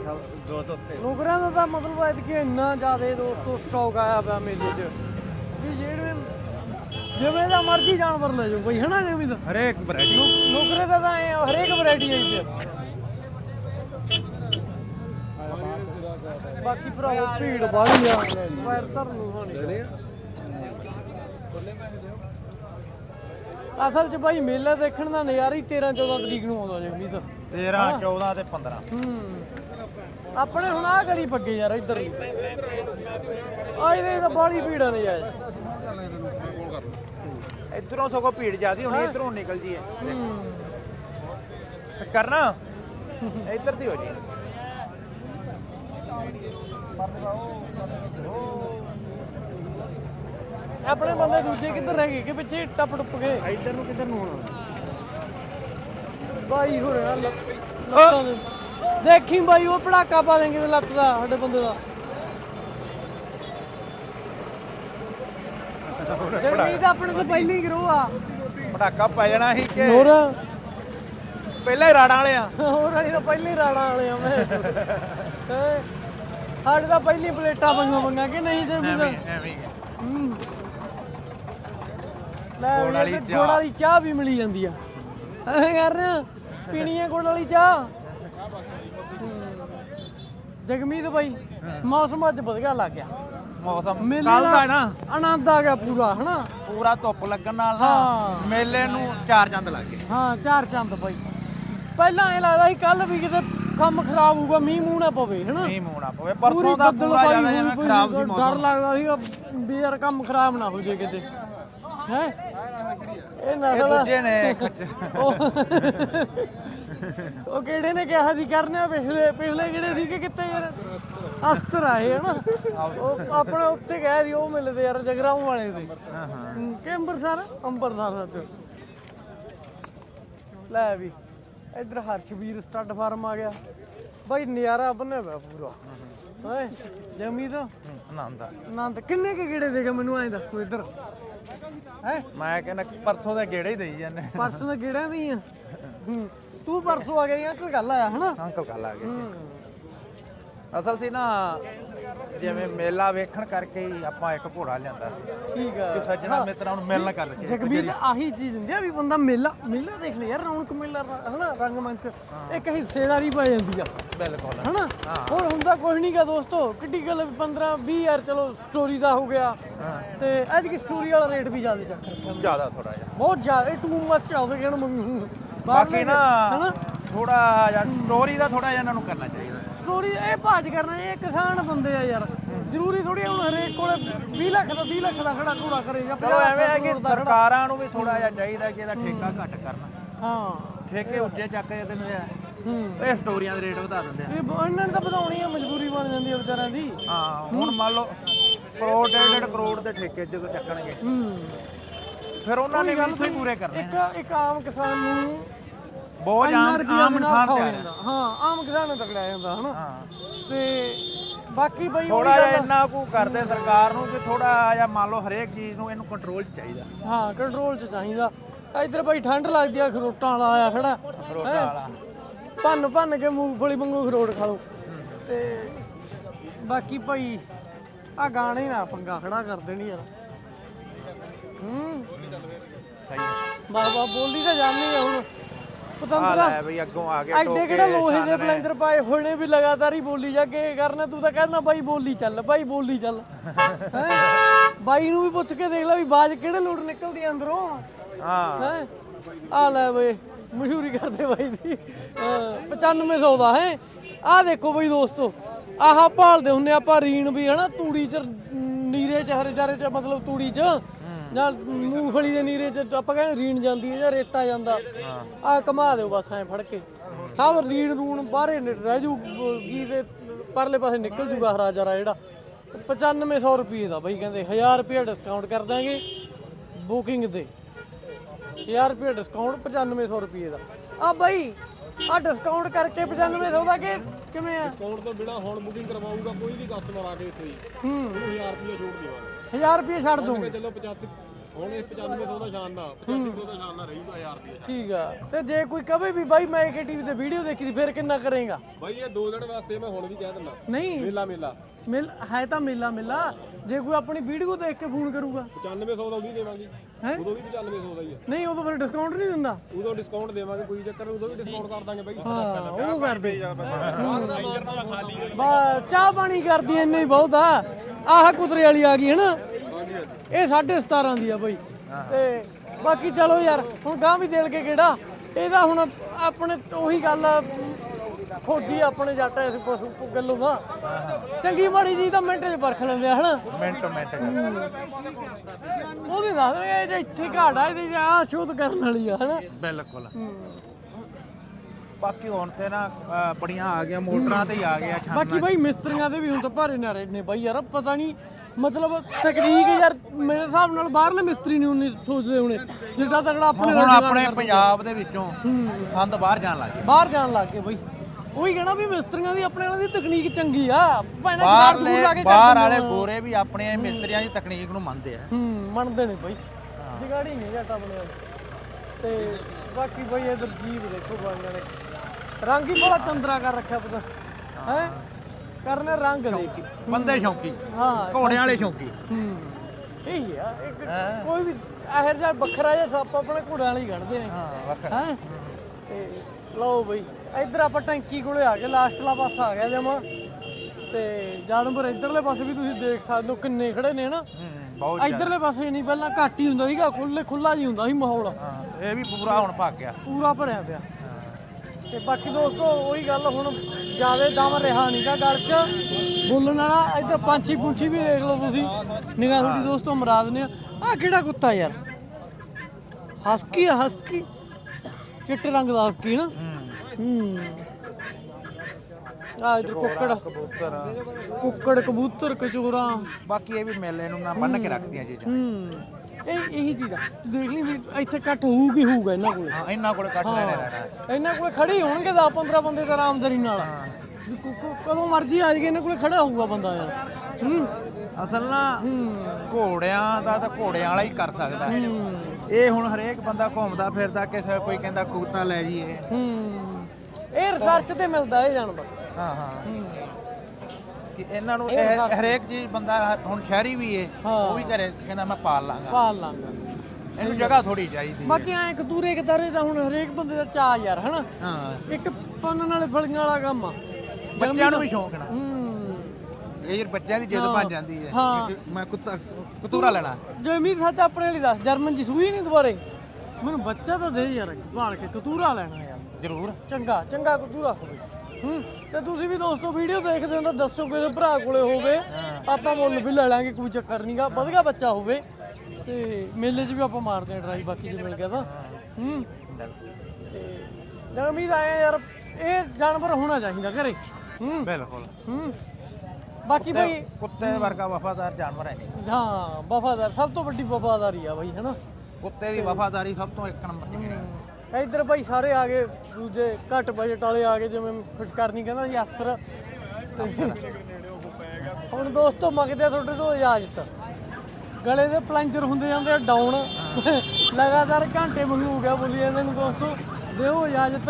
ਦੋ ਤੋਂ ਦਾ ਮਤਲਬ ਐ ਕਿ ਇੰਨਾ ਜ਼ਿਆਦਾ ਦੋਸਤੋ ਸਟਾਕ ਆਇਆ ਪਿਆ ਮੇਲੇ 'ਚ। ਵੀ ਜਿਹੜੇ ਜਿਵੇਂ ਦਾ ਮਰਜ਼ੀ ਜਾਨਵਰ ਲੈ ਜਾਓ ਬਈ ਹਨਾ ਜਿਵੇਂ ਦਾ। ਹਰੇਕ ਵੈਰਾਈਟੀ ਨੌਕਰੇ ਦਾ ਤਾਂ ਐਂ ਹਰੇਕ ਵੈਰਾਈਟੀ ਹੈ ਇੱਥੇ। ਬਾਕੀ ਭਰਾਵੋ ਭੀੜ ਬਾਹਲੀ ਆ। ਪੈਰ ਧਰਨ ਨੂੰ ਹਾਨੀ ਅਸਲ 'ਚ ਬਾਈ ਮੇਲਾ ਦੇਖਣ ਦਾ ਨਜ਼ਾਰਾ ਹੀ 13 14 ਤਰੀਕ ਨੂੰ ਆਉਂਦਾ ਜੇ ਉਮੀਦ। 13 14 ਤੇ 15 ਹੂੰ। ਆਪਣੇ ਹੁਣ ਆ ਗਲੀ ਪੱਗੇ ਯਾਰ ਇੱਧਰ ਆ ਇਹਦੇ ਤਾਂ ਬਾਹਲੀ ਭੀੜਾਂ ਨੇ ਯਾਰ ਇਧਰੋਂ ਸਗੋਂ ਭੀੜ ਜ਼ਿਆਦੀ ਹੋਣੀ ਇਧਰੋਂ ਨਿਕਲ ਜੀ ਹੂੰ। ਕਰਨਾ? ਇੱਧਰ ਦੀ ਹੋ ਜੀ ਆਪਣੇ ਬੰਦੇ ਦੂਜੇ ਕਿੱਧਰ ਰਹਿ ਗਏ ਕਿ ਪਿੱਛੇ ਟੱਪ ਟੁੱਪ ਗਏ ਇੱਧਰ ਨੂੰ ਕਿੱਧਰ ਨੂੰ ਹੋਣਾ? ਬਾਈ ਹੋ ਰਿਹਾ ਲੱਤਾਂ ਦੇ। ਦੇਖੀ ਬਾਈ ਉਹ ਪੜਾਕਾ ਪਾ ਦੇਂਗੇ ਤੇ ਲੱਤ ਦਾ ਸਾਡੇ ਬੰਦੇ ਦਾ। ਜਗਮੀਤ ਆਪਣੇ ਤੋਂ ਪਹਿਲੀ ਗਰੋ ਆ। ਪਟਾਕਾ ਪੈ ਜਾਣਾ ਸੀ ਕਿ ਹੋਰ? ਪਹਿਲਾਂ ਹੀ ਰਾੜਾਂ ਵਾਲੇ ਆ। ਹੋਰ ਅਸੀਂ ਤਾਂ ਪਹਿਲੀ ਰਾਣਾ ਵਾਲੇ ਆ ਮੈਂ। ਹੈਂ। ਸਾਡੇ ਤਾਂ ਪਹਿਲੀ ਪਲੇਟਾਂ ਪੰਗਾ ਪੰਗਾ ਕਿ ਨਹੀਂ ਜਗਮੀਤ ਐਵੇਂ ਐਵੇਂ ਹੀ। ਹੂੰ। ਲੈ ਗੁੜ ਵੀ ਵਾਲੀ ਇੱਥੇ ਚਾਹ। ਗੁੜ ਵਾਲੀ ਚਾਹ ਵੀ ਮਿਲੀ ਜਾਂਦੀ ਆ ਐ ਕਰ ਰਹੇ ਆ ਪੀਣੀ ਆ ਗੁੜ ਵਾਲੀ ਚਾਹ ਹੂੰ। ਜਗਮੀਤ ਬਾਈ ਮੌਸਮ ਅੱਜ ਵਧੀਆ ਲੱਗ ਗਿਆ ਮੌਸਮ ਮੇਲੇ ਕੱਲ ਦਾ ਹੈ ਨਾ ਆਨੰਦ ਆ ਗਿਆ ਪੂਰਾ ਹਨਾ ਪੂਰਾ ਧੁੱਪ ਲੱਗਣ ਨਾਲ ਨਾ ਹਾਂ। ਮੇਲੇ ਨੂੰ ਚਾਰ ਚੰਦ ਲੱਗ ਗਏ ਹਾਂ ਚਾਰ ਚੰਦ ਬਾਈ ਪਹਿਲਾਂ ਇਹ ਲੱਗਦਾ ਸੀ ਕੱਲ ਵੀ ਕਿਤੇ ਕੰਮ ਖਰਾਬ ਹੋਊਗਾ ਮੀਂਹ ਮੂੰਹ ਨਾ ਪਵੇ ਹਨਾ? ਨਹੀਂ ਮੂਣਾ ਪਵੇ। ਪੂਰੀ ਪਰਸੋਂ ਦਾ ਬੱਦਲ ਪੂਰਾ ਜ਼ਿਆਦਾ ਜਿਵੇਂ ਪਈ ਖਰਾਬ ਸੀ ਡਰ ਮੌਸਮ। ਲੱਗਦਾ ਸੀਗਾ ਵੀ ਯਾਰ ਕੰਮ ਖਰਾਬ ਨਾ ਹੋ ਜੇ ਕਿਤੇ। ਹੈ? ਇਹ ਇਹ ਨਸਲ ਦੂਜੇ ਨੇ। ਖੱਚ- ਉਹ ਉਹ ਕਿਹੜੇ ਨੇ ਕਿਹਾ ਸੀ ਕਰਨੇ ਆ? ਪਿਛਲੇ ਪਿਛਲੇ ਕਿਹੜੇ ਸੀ ਕਿ ਕਿੱਥੇ ਯਾਰ? ਅਸਤਰ ਆਏ ਹਨਾ? ਉਹ ਆਪਣਾ ਉੱਥੇ ਗਏ ਸੀ ਉਹ ਮਿਲਦੇ ਯਾਰ ਜਗਰਾਉਂ ਵਾਲੇ ਦੇ। ਹਾਂ ਹਾਂ। ਕਿ ਅੰਬਰਸਰ? ਅੰਬਰਸਰ ਤੇ ਲੈ ਵੀ। ਇੱਧਰ ਹਰਸ਼ਵੀਰ ਸਟੱਡ ਫਾਰਮ ਆ ਗਿਆ। ਬਾਈ ਨਜ਼ਾਰਾ ਬੰਨੇ ਪਿਆ ਪੂਰਾ। ਹੈ? ਜਮੀ ਆਨੰਦ ਆ। ਆਨੰਦ। ਕਿੰਨੇ ਕੇ ਗੇੜੇ ਦੇਗਾ ਮੈਨੂੰ ਐਂ ਦੱਸ ਤੂੰ ਇੱਧਰ? ਹੈ? ਮੈਂ ਕਹਿੰਦਾ ਪਰਸੋਂ ਦੇ ਗੇੜੇ ਹੀ ਦੇਈ ਜਾਂਦੇ। ਪਰਸੋਂ ਦਾ ਗੇੜਾ ਆ? ਹੂੰ, ਤੂੰ ਪਰਸੋਂ ਆ ਗਿਆ ਕਿ ਗੱਲ ਆਇਆ ਹਨਾ? ਅੰਕਲ ਕੱਲ ਆ ਹੂੰ, ਅਸਲ ਸੀ ਨਾ ਜਿਵੇਂ ਮੇਲਾ ਵੇਖਣ ਕਰਕੇ ਹੀ ਆਪਾਂ ਇੱਕ ਘੋੜਾ ਲਿਆਂਦਾ ਸੀ। ਠੀਕ ਆ। ਕਿ ਸੱਜਣਾ ਮਿੱਤਰਾਂ ਨੂੰ ਮਿਲਣ ਕਰਕੇ ਜਗਬੀਰ ਆਹੀ ਚੀਜ਼ ਹੁੰਦੀ ਆ ਵੀ ਬੰਦਾ ਮੇਲਾ ਮੇਲਾ ਦੇਖ ਲੈ ਯਾਰ ਰੌਣਕ ਮੇਲਾ ਹਨਾ ਰੰਗਮੰਚ। ਇੱਕ ਹਿੱਸੇਦਾਰੀ ਪੈ ਜਾਂਦੀ ਆ। ਬਿਲਕੁਲ। ਹਨਾ? ਹੋਰ ਹੁੰਦਾ ਕੁਝ ਨਹੀਂਗਾ ਦੋਸਤੋ ਕਿੱਡੀ ਗੱਲ 15 20 ਯਾਰ ਚਲੋ ਸਟੋਰੀ ਦਾ ਹੋ ਗਿਆ। ਤੇ ਐਤਕੀ ਸਟੋਰੀ ਵਾਲਾ ਰੇਟ ਵੀ ਜ਼ਿਆਦਾ ਚੱਕ ਰੱਖਿਆ। ਜ਼ਿਆਦਾ ਥੋੜਾ ਜਿਹਾ। ਬਹੁਤ ਜ਼ਿਆਦਾ ਇਹ ਟੂ ਮੱਚ ਆਉਂਦੇ ਮੰਗੂ ਬਾਕੀ ਨਾ ਥੋੜਾ ਜਿਹਾ ਸਟੋਰੀ ਦਾ ਥੋੜਾ ਜਿਹਾ ਇਹਨਾਂ ਨੂੰ ਕਰਨਾ ਚਾਹੀਦਾ। ਸਟੋਰੀ ਇਹ ਭਾਜ ਕਰਨਾ ਇਹ ਕਿਸਾਨ ਬੰਦੇ ਆ ਯਾਰ। ਜ਼ਰੂਰੀ ਥੋੜੀ ਹੁਣ ਹਰੇਕ ਕੋਲੇ 20 ਲੱਖ ਦਾ 30 ਲੱਖ ਦਾ ਖੜਾ ਘੋੜਾ ਕਰੇ ਜਾਂ 50 ਚਲੋ ਲੱਖ ਐਵੇਂ ਹੈ ਕਿ ਕਰੋੜ ਦਾ ਖੜਾ ਸਰਕਾਰਾਂ ਨੂੰ ਵੀ ਥੋੜਾ ਜਿਹਾ ਚਾਹੀਦਾ ਕਿ ਇਹਦਾ ਠੇਕਾ ਘੱਟ ਕਰਨਾ। ਹਾਂ। ਠੇਕੇ ਉੱਚੇ ਚੱਕ ਕੇ ਤੈਨੂੰ ਹੂੰ। ਇਹ ਸਟੋਰੀਆਂ ਦੇ ਰੇਟ ਵਧਾ ਦਿੰਦੇ ਆ। ਇਹ ਬ- ਇਹਨਾਂ ਨੇ ਤਾਂ ਵਧਾਉਣੀ ਆ ਮਜਬੂਰੀ ਬਣ ਜਾਂਦੀ ਆ ਵਿਚਾਰਿਆਂ ਦੀ। ਹਾਂ ਹੁਣ ਮੰਨ ਲਓ ਕਰੋੜ ਡੇਢ ਡੇਢ ਕਰੋੜ ਦੇ ਠੇਕੇ ਜਦੋਂ ਚੱਕਣਗੇ। ਹੂੰ। ਫਿਰ ਉਹਨਾਂ ਨੇ ਵੀ ਉੱਥੇ ਪੂਰੇ ਕਰਨੇ ਇੱਕ ਇੱਕ ਆਮ ਕਿਸਾਨ ਨੂੰ ਬਹੁਤ ਆਮ ਆਮ ਇਨਸਾਨ ਤੇ ਆ ਜਾਂਦਾ ਹਾਂ ਆਮ ਕਿਸਾਨ ਨੂੰ ਤਕੜਿਆ ਜਾਂਦਾ ਹਨਾ? ਹਾਂ। ਤੇ ਬਾਕੀ ਬਈ ਉਹੀ ਥੋੜਾ ਜਿਹਾ ਗੱਲ- ਇੰਨਾ ਕੁ ਕਰਦੇ ਸਰਕਾਰ ਨੂੰ ਕਿ ਥੋੜਾ ਜਿਹਾ ਮੰਨ ਲਓ ਹਰੇਕ ਚੀਜ਼ ਨੂੰ ਇਹਨੂੰ ਕੰਟਰੋਲ 'ਚ ਚਾਹੀਦਾ। ਹਾਂ ਕੰਟਰੋਲ ਚ ਚਾਹੀਦਾ। ਇੱਧਰ ਬਈ ਠੰਡ ਲੱਗਦੀ ਆ ਖਰੋਟਾਂ ਵਾਲਾ ਆਇਆ ਖੜਾ? ਵਾਲਾ। ਭੰਨ ਭੰਨ ਕੇ ਮੂੰਗਫਲੀ ਵਾਂਗੂ ਖਰੋਟ ਖਾ ਲਓ ਤੇ ਬਾਕੀ ਭਾਈ ਆ ਗਾਣੇ ਨਾ ਪੰਗਾ ਖੜਾ ਕਰ ਦੇਣੀ ਯਾਰ। ਹੂੰ। ਸਹੀ ਹੈ। ਬਾ ਬਾ ਬੋਲੀ ਤਾਂ ਜਾਣੀ ਆ ਹੁਣ। ਆ ਪਤੰਦਰਾ ਲੈ ਬਈ ਅੱਗੋਂ ਆ ਗਏ ਐਡੇ ਕਿਹੜੇ ਲੋਹੇ ਦੇ। ਬਲੈਂਡਰ ਪਾਏ ਹੋਏ ਨੇ ਵੀ ਲਗਾਤਾਰ ਹੀ ਬੋਲੀ ਜਾ ਕੇ ਕਰਨਾ ਤੂੰ ਤਾਂ ਕਹਿਣਾ ਬਾਈ ਬੋਲੀ ਚੱਲ ਬਾਈ ਬੋਲੀ ਚੱਲ। ਹੈਂ? ਬਾਈ ਨੂੰ ਵੀ ਪੁੱਛ ਕੇ ਦੇਖ ਲੈ ਵੀ ਬਾਜ ਕਿਹੜੇ ਲੋਟ ਨਿਕਲਦੀ ਆ ਅੰਦਰੋਂ। ਹਾਂ। ਹੈ? ਆ ਲੈ ਵੇ ਮਸ਼ਹੂਰੀ ਕਰਦੇ ਬਾਈ ਦੀ। ਅਹ 9500 ਦਾ ਹੈ? ਆ ਦੇਖੋ ਬਈ ਦੋਸਤੋ ਆਹ ਭਾਲਦੇ ਹੁੰਨੇ ਆਪਾਂ ਰੀਣ ਵੀ ਹਨਾ ਤੂੜੀ ਚ ਨੀਰੇ ਚ ਹਰੇ ਚਾਰੇ ਚ ਮਤਲਬ ਤੂੜੀ ਚ। ਜਾਂ ਮੂੰਗਫਲੀ ਦੇ ਨੀਰੇ ਚ ਆਪਾਂ ਕਹਿੰਦੇ ਰੀਣ ਜਾਂਦੀ ਹੈ ਜਾਂ ਰੇਤਾ ਜਾਂਦਾ। ਆ ਕਮਾ ਦਿਓ ਬਸ ਐ ਫੜ ਕੇ। ਸਭ ਰੀਣ ਰੂਣ ਬਾਹਰੇ ਨਿ- ਰਹਿ ਜੂ ਕੀ ਤੇ ਪਰਲੇ ਪਾਸੇ ਨਿਕਲ ਜੂਗਾ ਹਰਾ ਜਰਾ ਜਿਹੜਾ। ਤੇ 9500 ਰੁਪਏ ਦਾ ਬਈ ਕਹਿੰਦੇ 1000 ਰੁਪਏ ਡਿਸਕਾਊਂਟ ਕਰ ਦਾਂਗੇ ਬੁਕਿੰਗ ਤੇ। 1000 ਰੁਪਏ ਡਿਸਕਾਊਂਟ 9500 ਰੁਪਏ ਦਾ। ਆ ਬਾਈ ਆ ਡਿਸਕਾਊਂਟ ਕਰਕੇ 9500 ਦਾ ਕਿ ਕਿਵੇਂ ਆ? ਡਿਸਕਾਊਂਟ ਤੋਂ ਬਿਨਾ ਹੁਣ ਬੁਕਿੰਗ ਕਰਵਾਊਗਾ ਕੋਈ ਵੀ ਕਸਟਮਰ ਆ ਕੇ ਇੱਥੇ ਹੀ। ਹੂੰ। ਉਹਨੂੰ 1000 ਰੁਪਏ ਛੋੜ ਦੇਵਾਂਗੇ। 1000 ਰੁਪਏ ਛੱਡ ਦੂੰਗੇ। ਚਲੋ 85 ਹੁਣ ਇਹ 9500 ਦਾ ਸ਼ਾਨ ਨਾ 8500 ਦਾ ਸ਼ਾਨ ਰਹੂਗਾ 1000 ਰੁਪਏ। ਠੀਕ ਆ। ਤੇ ਜੇ ਕੋਈ ਕਵੇ ਵੀ ਬਾਈ ਮੈਂ ਏਕੇ ਟੀਵੀ ਤੇ ਵੀਡੀਓ ਦੇਖੀ ਸੀ ਫਿਰ ਕਿੰਨਾ ਕਰੇਗਾ? ਬਾਈ ਇਹ ਦੋ ਦਿਨ ਵਾਸਤੇ ਮੈਂ ਹੁਣ ਵੀ ਕਹਿ ਦਿੰਦਾ। ਨਹੀਂ। ਮੇਲਾ ਮੇਲਾ। ਮਿਲ ਹੈ ਤਾਂ ਮੇਲਾ ਮੇਲਾ। ਜੇ ਕੋਈ ਆਪਣੀ ਵੀਡੀਓ ਦੇਖ ਕੇ ਫੋਨ ਕਰੂਗਾ। 9500 ਦਾ ਉਹਦੀ ਦੇਵਾਂਗੇ। ਹੈਂ? ਉਦੋਂ ਵੀ 9500 ਦਾ ਹੀ ਆ। ਨਹੀਂ ਉਦੋਂ ਫਿਰ ਡਿਸਕਾਊਂਟ ਨਹੀਂ ਦਿੰਦਾ। ਉਦੋਂ ਡਿਸਕਾਊਂਟ ਦੇਵਾਂਗੇ ਕੋਈ ਚੱਕਰ ਉਦੋਂ ਵੀ ਡਿਸਕਾਊਂਟ ਕਰ ਦਾਂਗੇ ਬਾਈ। ਹਾਂ ਉਹ ਕਰਦੇ। ਬਾ ਚਾਹ ਪਾਣੀ ਕਰਦੀ ਇੰਨੇ ਹੀ ਬਹੁਤ ਆ। ਆਹ ਕੁਤਰੇ ਵਾਲੀ ਆ ਗਈ ਹੈ ਨਾ ਇਹ 17.5 ਦੀ ਆ ਬਈ। ਤੇ ਬਾਕੀ ਚਲੋ ਯਾਰ ਹੁਣ ਗਾਂ ਵੀ ਦੇਲ ਕੇ ਕਿਹੜਾ? ਇਹਦਾ ਹੁਣ ਆਪਣੇ ਉਹੀ ਗੱਲ ਆ, ਫੌਜੀ ਆਪਣੇ ਜੱਟ ਇਸ ਪਸ਼ੂ ਗੱਲੋਂ ਦਾ ਚੰਗੀ ਮਾੜੀ ਜੀ ਤਾਂ ਮਿੰਟ 'ਚ ਪਰਖ ਲੈਂਦੇ ਆ ਹਨਾ? Minute minute. ਉਹਦੇ ਦੱਸ ਇਹ ਜੇ ਇੱਥੇ ਆ ਇਹਦੇ ਆ ਸ਼ੋਧ ਕਰਨ ਵਾਲੀ ਆ ਹਨਾ? ਬਿਲਕੁਲ। ਬਾਕੀ ਹੁਣ ਤੇ ਨਾ ਬੜੀਆਂ ਆ ਗਈਆਂ ਮੋਟਰਾਂ ਤੇ ਹੀ ਆ ਗਿਆ ਬਾਕੀ ਬਾਈ ਮਿਸਤਰੀਆਂ ਦੇ ਵੀ ਹੁਣ ਤਾਂ ਭਾਰੇ ਨਾਰੇ ਨੇ ਬਾਈ ਯਾਰ ਪਤਾ ਨਹੀਂ ਮਤਲਬ ਤਕਨੀਕ ਯਾਰ ਮੇਰੇ ਹਿਸਾਬ ਨਾਲ ਬਾਹਰਲੇ ਮਿਸਤਰੀ ਨਹੀਂ ਉਹਨੇ ਸੋਚਦੇ ਹੋਣੇ ਜਿੱਡਾ ਤਕੜਾ ਆਪਣੇ ਹੁਣ ਨਾਲ ਆਪਣੇ ਕਰਦੇ। ਪੰਜਾਬ ਦੇ ਵਿੱਚੋਂ ਸੰਦ ਬਾਹਰ ਜਾਣ ਲੱਗ ਗਏ। ਬਾਹਰ ਜਾਣ ਲੱਗ ਗਏ ਬਾਈ। ਉਹੀ ਕਹਿਣਾ ਵੀ ਮਿਸਤਰੀਆਂ ਦੀ ਆਪਣੇ ਵਾਲੀ ਦੀ ਤਕਨੀਕ ਚੰਗੀ ਆ। ਭੈਣਾ ਬਾਹਰ ਦੂਰ ਲਾ ਕੇ ਕਰ ਬਾਹਰ ਵਾਲੇ। ਗੋਰੇ ਵੀ ਆਪਣੇ ਮਿਸਤਰੀਆਂ ਦੀ ਤਕਨੀਕ ਨੂੰ ਮੰਨਦੇ ਆ। ਹੂੰ ਮੰਨਦੇ ਨੇ ਬਈ। ਜਗਾੜੀ ਨਹੀਂ ਜੱਟ ਆਪਣੇ ਵਾਲੇ। ਤੇ ਬਾਕੀ ਬਈ ਇਧਰ ਜੀਬ ਦੇਖੋ ਬਾਈਆਂ ਨੇ। ਰੰਗ ਹੀ ਬੜਾ ਚੰਦਰਾ ਕਰ ਰੱਖਿਆ ਪਤਾ। ਹੈ? ਕਰਨੇ ਰੰਗ ਦੇ। ਬੰਦੇ ਸ਼ੌਂਕੀ। ਹਾਂ ਘੋੜਿਆਂ ਵਾਲੇ ਸ਼ੌਂਕੀ। ਹੂੰ। ਇਹੀ ਆ ਇੱਕ ਹੈਂ। ਕੋਈ ਵੀ ਇਹੋ ਜਿਹਾ ਵੱਖਰਾ ਜਿਹਾ ਸੱਪ ਆਪਣੇ ਘੋੜਿਆਂ ਵਾਲੀ ਕੱਢਦੇ ਨੇ। ਹਾਂ ਵੱਖਰਾ। ਹੈ? ਤੇ ਲਓ ਬਈ ਇੱਧਰ ਆਪਾਂ ਟੈਂਕੀ ਕੋਲੇ ਆ ਗਏ ਲਾਸਟਲਾ ਪਾਸਾ ਆ ਗਿਆ ਜਮਾ। ਤੇ ਜਾਨਵਰ ਇੱਧਰਲੇ ਪਾਸੇ ਵੀ ਤੁਸੀਂ ਦੇਖ ਸਕਦੇ ਹੋ ਕਿੰਨੇ ਖੜੇ ਨੇ ਨਾ ਹੂੰ, ਬਹੁਤ। ਇੱਧਰਲੇ ਪਾਸੇ ਨਹੀਂ ਪਹਿਲਾਂ ਘੱਟ ਹੀ ਹੁੰਦਾ ਸੀਗਾ ਖੁੱਲੇ ਖੁੱਲਾ ਜੀ ਹੁੰਦਾ ਸੀ ਮਾਹੌਲ। ਹਾਂ ਇਹ ਵੀ ਪੂਰਾ ਹੁਣ ਭੱਗ ਗਿਆ। ਪੂਰਾ ਭਰਿਆ ਪਿਆ। ਤੇ ਬਾਕੀ ਦੋਸਤੋ ਉਹੀ ਗੱਲ ਹੁਣ ਜ਼ਿਆਦਾ ਦਮ ਰਿਹਾ ਨਹੀਂਗਾ ਗੱਲ 'ਚ। ਬੋਲਣ ਵਾਲਾ ਇੱਧਰ ਪੰਛੀ ਪੁੰਛੀ ਵੀ ਦੇਖ ਲਓ ਤੁਸੀਂ। ਨਿਗਾਹ ਤੁਹਾਡੀ ਦੋਸਤੋ ਮਰਾਦ ਨੇ। ਆ ਕਿਹੜਾ ਕੁੱਤਾ ਯਾਰ? Husky husky. ਚਿੱਟੇ ਰੰਗ ਦਾ ਹਸਕੀ ਨਾ। ਹੂੰ। ਆ ਇਧਰ ਕੁੱਕੜ। ਕਬੂਤਰ। ਕੁੱਕੜ ਕਬੂਤਰ ਕਚੋਰਾ। ਬਾਕੀ ਇਹ ਵੀ ਮੇਲੇ ਨੂੰ ਨਾ ਬੰਨ ਕੇ ਰੱਖਦੀਆਂ ਚੀਜ਼ਾਂ। ਹੂੰ। ਇਹ ਇਹੀ ਚੀਜ਼ ਆ। ਦੇਖ ਲਈ ਵੀ ਇੱਥੇ ਕੱਟ ਹੋਊਗੀ ਹੋਊਗਾ ਇਹਨਾਂ ਕੋਲ? ਹਾਂ ਇਹਨਾਂ ਕੋਲ ਕੱਟ ਲੈਣੇ ਰਹਿਣਾ। ਇਹਨਾਂ ਕੋਲ ਖੜੇ ਹੋਣਗੇ 10 15 ਬੰਦੇ ਤਾਂ ਆਰਾਮਦਾਰੀ ਨਾਲ। ਵੀ ਕੁ- ਕੁ- ਕਦੋਂ ਮਰਜ਼ੀ ਆ ਜਾਈਏ ਇਹਨਾਂ ਕੋਲ ਖੜਾ ਹੋਊਗਾ ਬੰਦਾ ਯਾਰ। ਹੂੰ। ਅਸਲ ਨਾ ਹੂੰ। ਘੋੜਿਆਂ ਦਾ ਤਾਂ ਘੋੜਿਆਂ ਵਾਲਾ ਹੀ ਕਰ ਸਕਦਾ ਹੈ। ਇਹ ਹੁਣ ਹਰੇਕ ਬੰਦਾ ਘੁੰਮਦਾ ਫਿਰਦਾ ਕਿਸੇ ਕੋਈ ਕਹਿੰਦਾ ਕੁੱਤਾ ਲੈ ਜੀਏ ਹੂੰ। ਇਹ ਰਿਸਰਚ ਤੇ ਮਿਲਦਾ ਇਹ ਜਾਨਵਰ। ਹਾਂ। ਹੂੰ। ਕਿ ਇਹਨਾਂ ਨੂੰ ਇਹ ਹਰੇਕ ਚੀਜ਼ ਬੰਦਾ ਹੁਣ ਸ਼ਹਿਰੀ ਵੀ ਏ ਹਾਂ। ਉਹ ਵੀ ਘਰੇ ਕਹਿੰਦਾ ਮੈਂ ਪਾਲ ਲਾਂਗਾ। ਪਾਲ ਲਾਂਗਾ। ਇਹਨੂੰ ਜਗ੍ਹਾ ਥੋੜੀ ਚਾਹੀਦੀ ਬਾਕੀ ਐ ਕਤੂਰੇ ਕਤਾਰੇ ਤਾਂ ਹੁਣ ਹਰੇਕ ਬੰਦੇ ਦਾ ਚਾਹ ਯਾਰ ਹਨਾ? ਹਾਂ। ਇੱਕ ਪੰਨ ਨਾਲੇ ਫਲੀਆਂ ਵਾਲਾ ਕੰਮ ਆ। ਬੱਚਿਆਂ ਨੂੰ ਵੀ ਸ਼ੌਂਕ ਨਾ। ਹੂੰ। ਇਹ ਜਿਹੜੇ ਬੱਚਿਆਂ ਦੀ ਜਿੱਦ ਹਾਂ। ਬਣ ਜਾਂਦੀ ਹੈ ਹਾਂ। ਕਿ ਮੈਂ ਕੁੱਤਾ ਕਤੂਰਾ ਲੈਣਾ। ਜਮੀਨ ਸੱਚ ਆਪਣੇ ਵਾਲੀ ਦੱਸ ਜਰਮਨ ਜੀ ਸੂਈ ਨਹੀਂ ਦੁਬਾਰੇ? ਮੈਨੂੰ ਬੱਚਾ ਤਾਂ ਦੇ ਯਾਰ ਭਾਲ ਕੇ ਕਤੂਰਾ ਲੈਣਾ ਯਾਰ। ਜ਼ਰੂਰ। ਚੰਗਾ ਚੰਗਾ ਕਤੂਰਾ ਹੋਵੇ। ਹੂੰ। ਤੇ ਤੁਸੀਂ ਵੀ ਦੋਸਤੋ ਵੀਡੀਓ ਦੇਖਦੇ ਹੋ ਤਾਂ ਦੱਸੋ ਕਿਸੇ ਭਰਾ ਕੋਲੇ ਹੋਵੇ। ਆਪਾਂ ਮੁੱਲ ਵੀ ਲੈ ਲਾਂਗੇ ਕੋਈ ਚੱਕਰ ਨਹੀਂਗਾ ਵਧੀਆ ਬੱਚਾ ਹੋਵੇ। ਤੇ ਮੇਲੇ 'ਚ ਵੀ ਆਪਾਂ ਮਾਰਦੇ ਆਂ ਟਰਾਈ ਬਾਕੀ ਜੇ ਮਿਲ ਗਿਆ ਤਾਂ। ਹੂੰ। ਤੇ ਜਗਮੀਤ ਆਇਆ ਯਾਰ ਇਹ ਜਾਨਵਰ ਹੋਣਾ ਚਾਹੀਦਾ ਘਰੇ। ਹੂੰ। ਬਿਲਕੁਲ। ਹੂੰ। ਬਾਕੀ ਭਾਈ ਕੁੱਤੇ ਵਰਗਾ ਵਫਾਦਾਰ ਜਾਨਵਰ ਹੈ ਨਹੀਂ। ਹਾਂ ਵਫਾਦਾਰ ਸਭ ਤੋਂ ਵੱਡੀ ਵਫਾਦਾਰੀ ਆ ਬਾਈ ਹਨਾ। ਕੁੱਤੇ ਦੀ ਵਫਾਦਾਰੀ ਸਭ ਤੋਂ ਇੱਕ ਨੰਬਰ ਤੇ। ਇੱਧਰ ਭਾਈ ਸਾਰੇ ਆ ਗਏ, ਦੂਜੇ ਘੱਟ ਬਜਟ ਵਾਲੇ ਆ ਗਏ, ਜਿਵੇਂ ਕੁਝ ਕਰਨੀ ਕਹਿੰਦਾ ਜੀ ਅਸਤਰ। ਹੁਣ ਦੋਸਤੋ ਮੰਗਦੇ ਆ ਤੁਹਾਡੇ ਤੋਂ ਇਜਾਜ਼ਤ। ਗਲੇ ਦੇ ਪਲੰਜਰ ਹੁੰਦੇ ਜਾਂਦੇ ਆ ਡਾਊਨ ਲਗਾਤਾਰ ਘੰਟੇ ਮੰਗੂ ਹੋ ਗਿਆ ਬੋਲੀ ਜਾਂਦੇ ਨੂੰ ਦੋਸਤੋ। ਦਿਓ ਇਜਾਜ਼ਤ।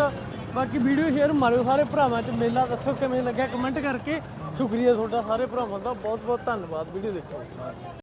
ਬਾਕੀ ਵੀਡੀਓ ਸ਼ੇਅਰ ਮਾਰਿਓ ਸਾਰੇ ਭਰਾਵਾਂ ਚ। ਮੇਲਾ ਦੱਸੋ ਕਿਵੇਂ ਲੱਗਿਆ ਕਮੈਂਟ ਕਰਕੇ। ਸ਼ੁਕਰੀਆ ਤੁਹਾਡਾ, ਸਾਰੇ ਭਰਾਵਾਂ ਦਾ ਬਹੁਤ ਬਹੁਤ ਧੰਨਵਾਦ। ਵੀਡੀਓ ਦੇਖੋ।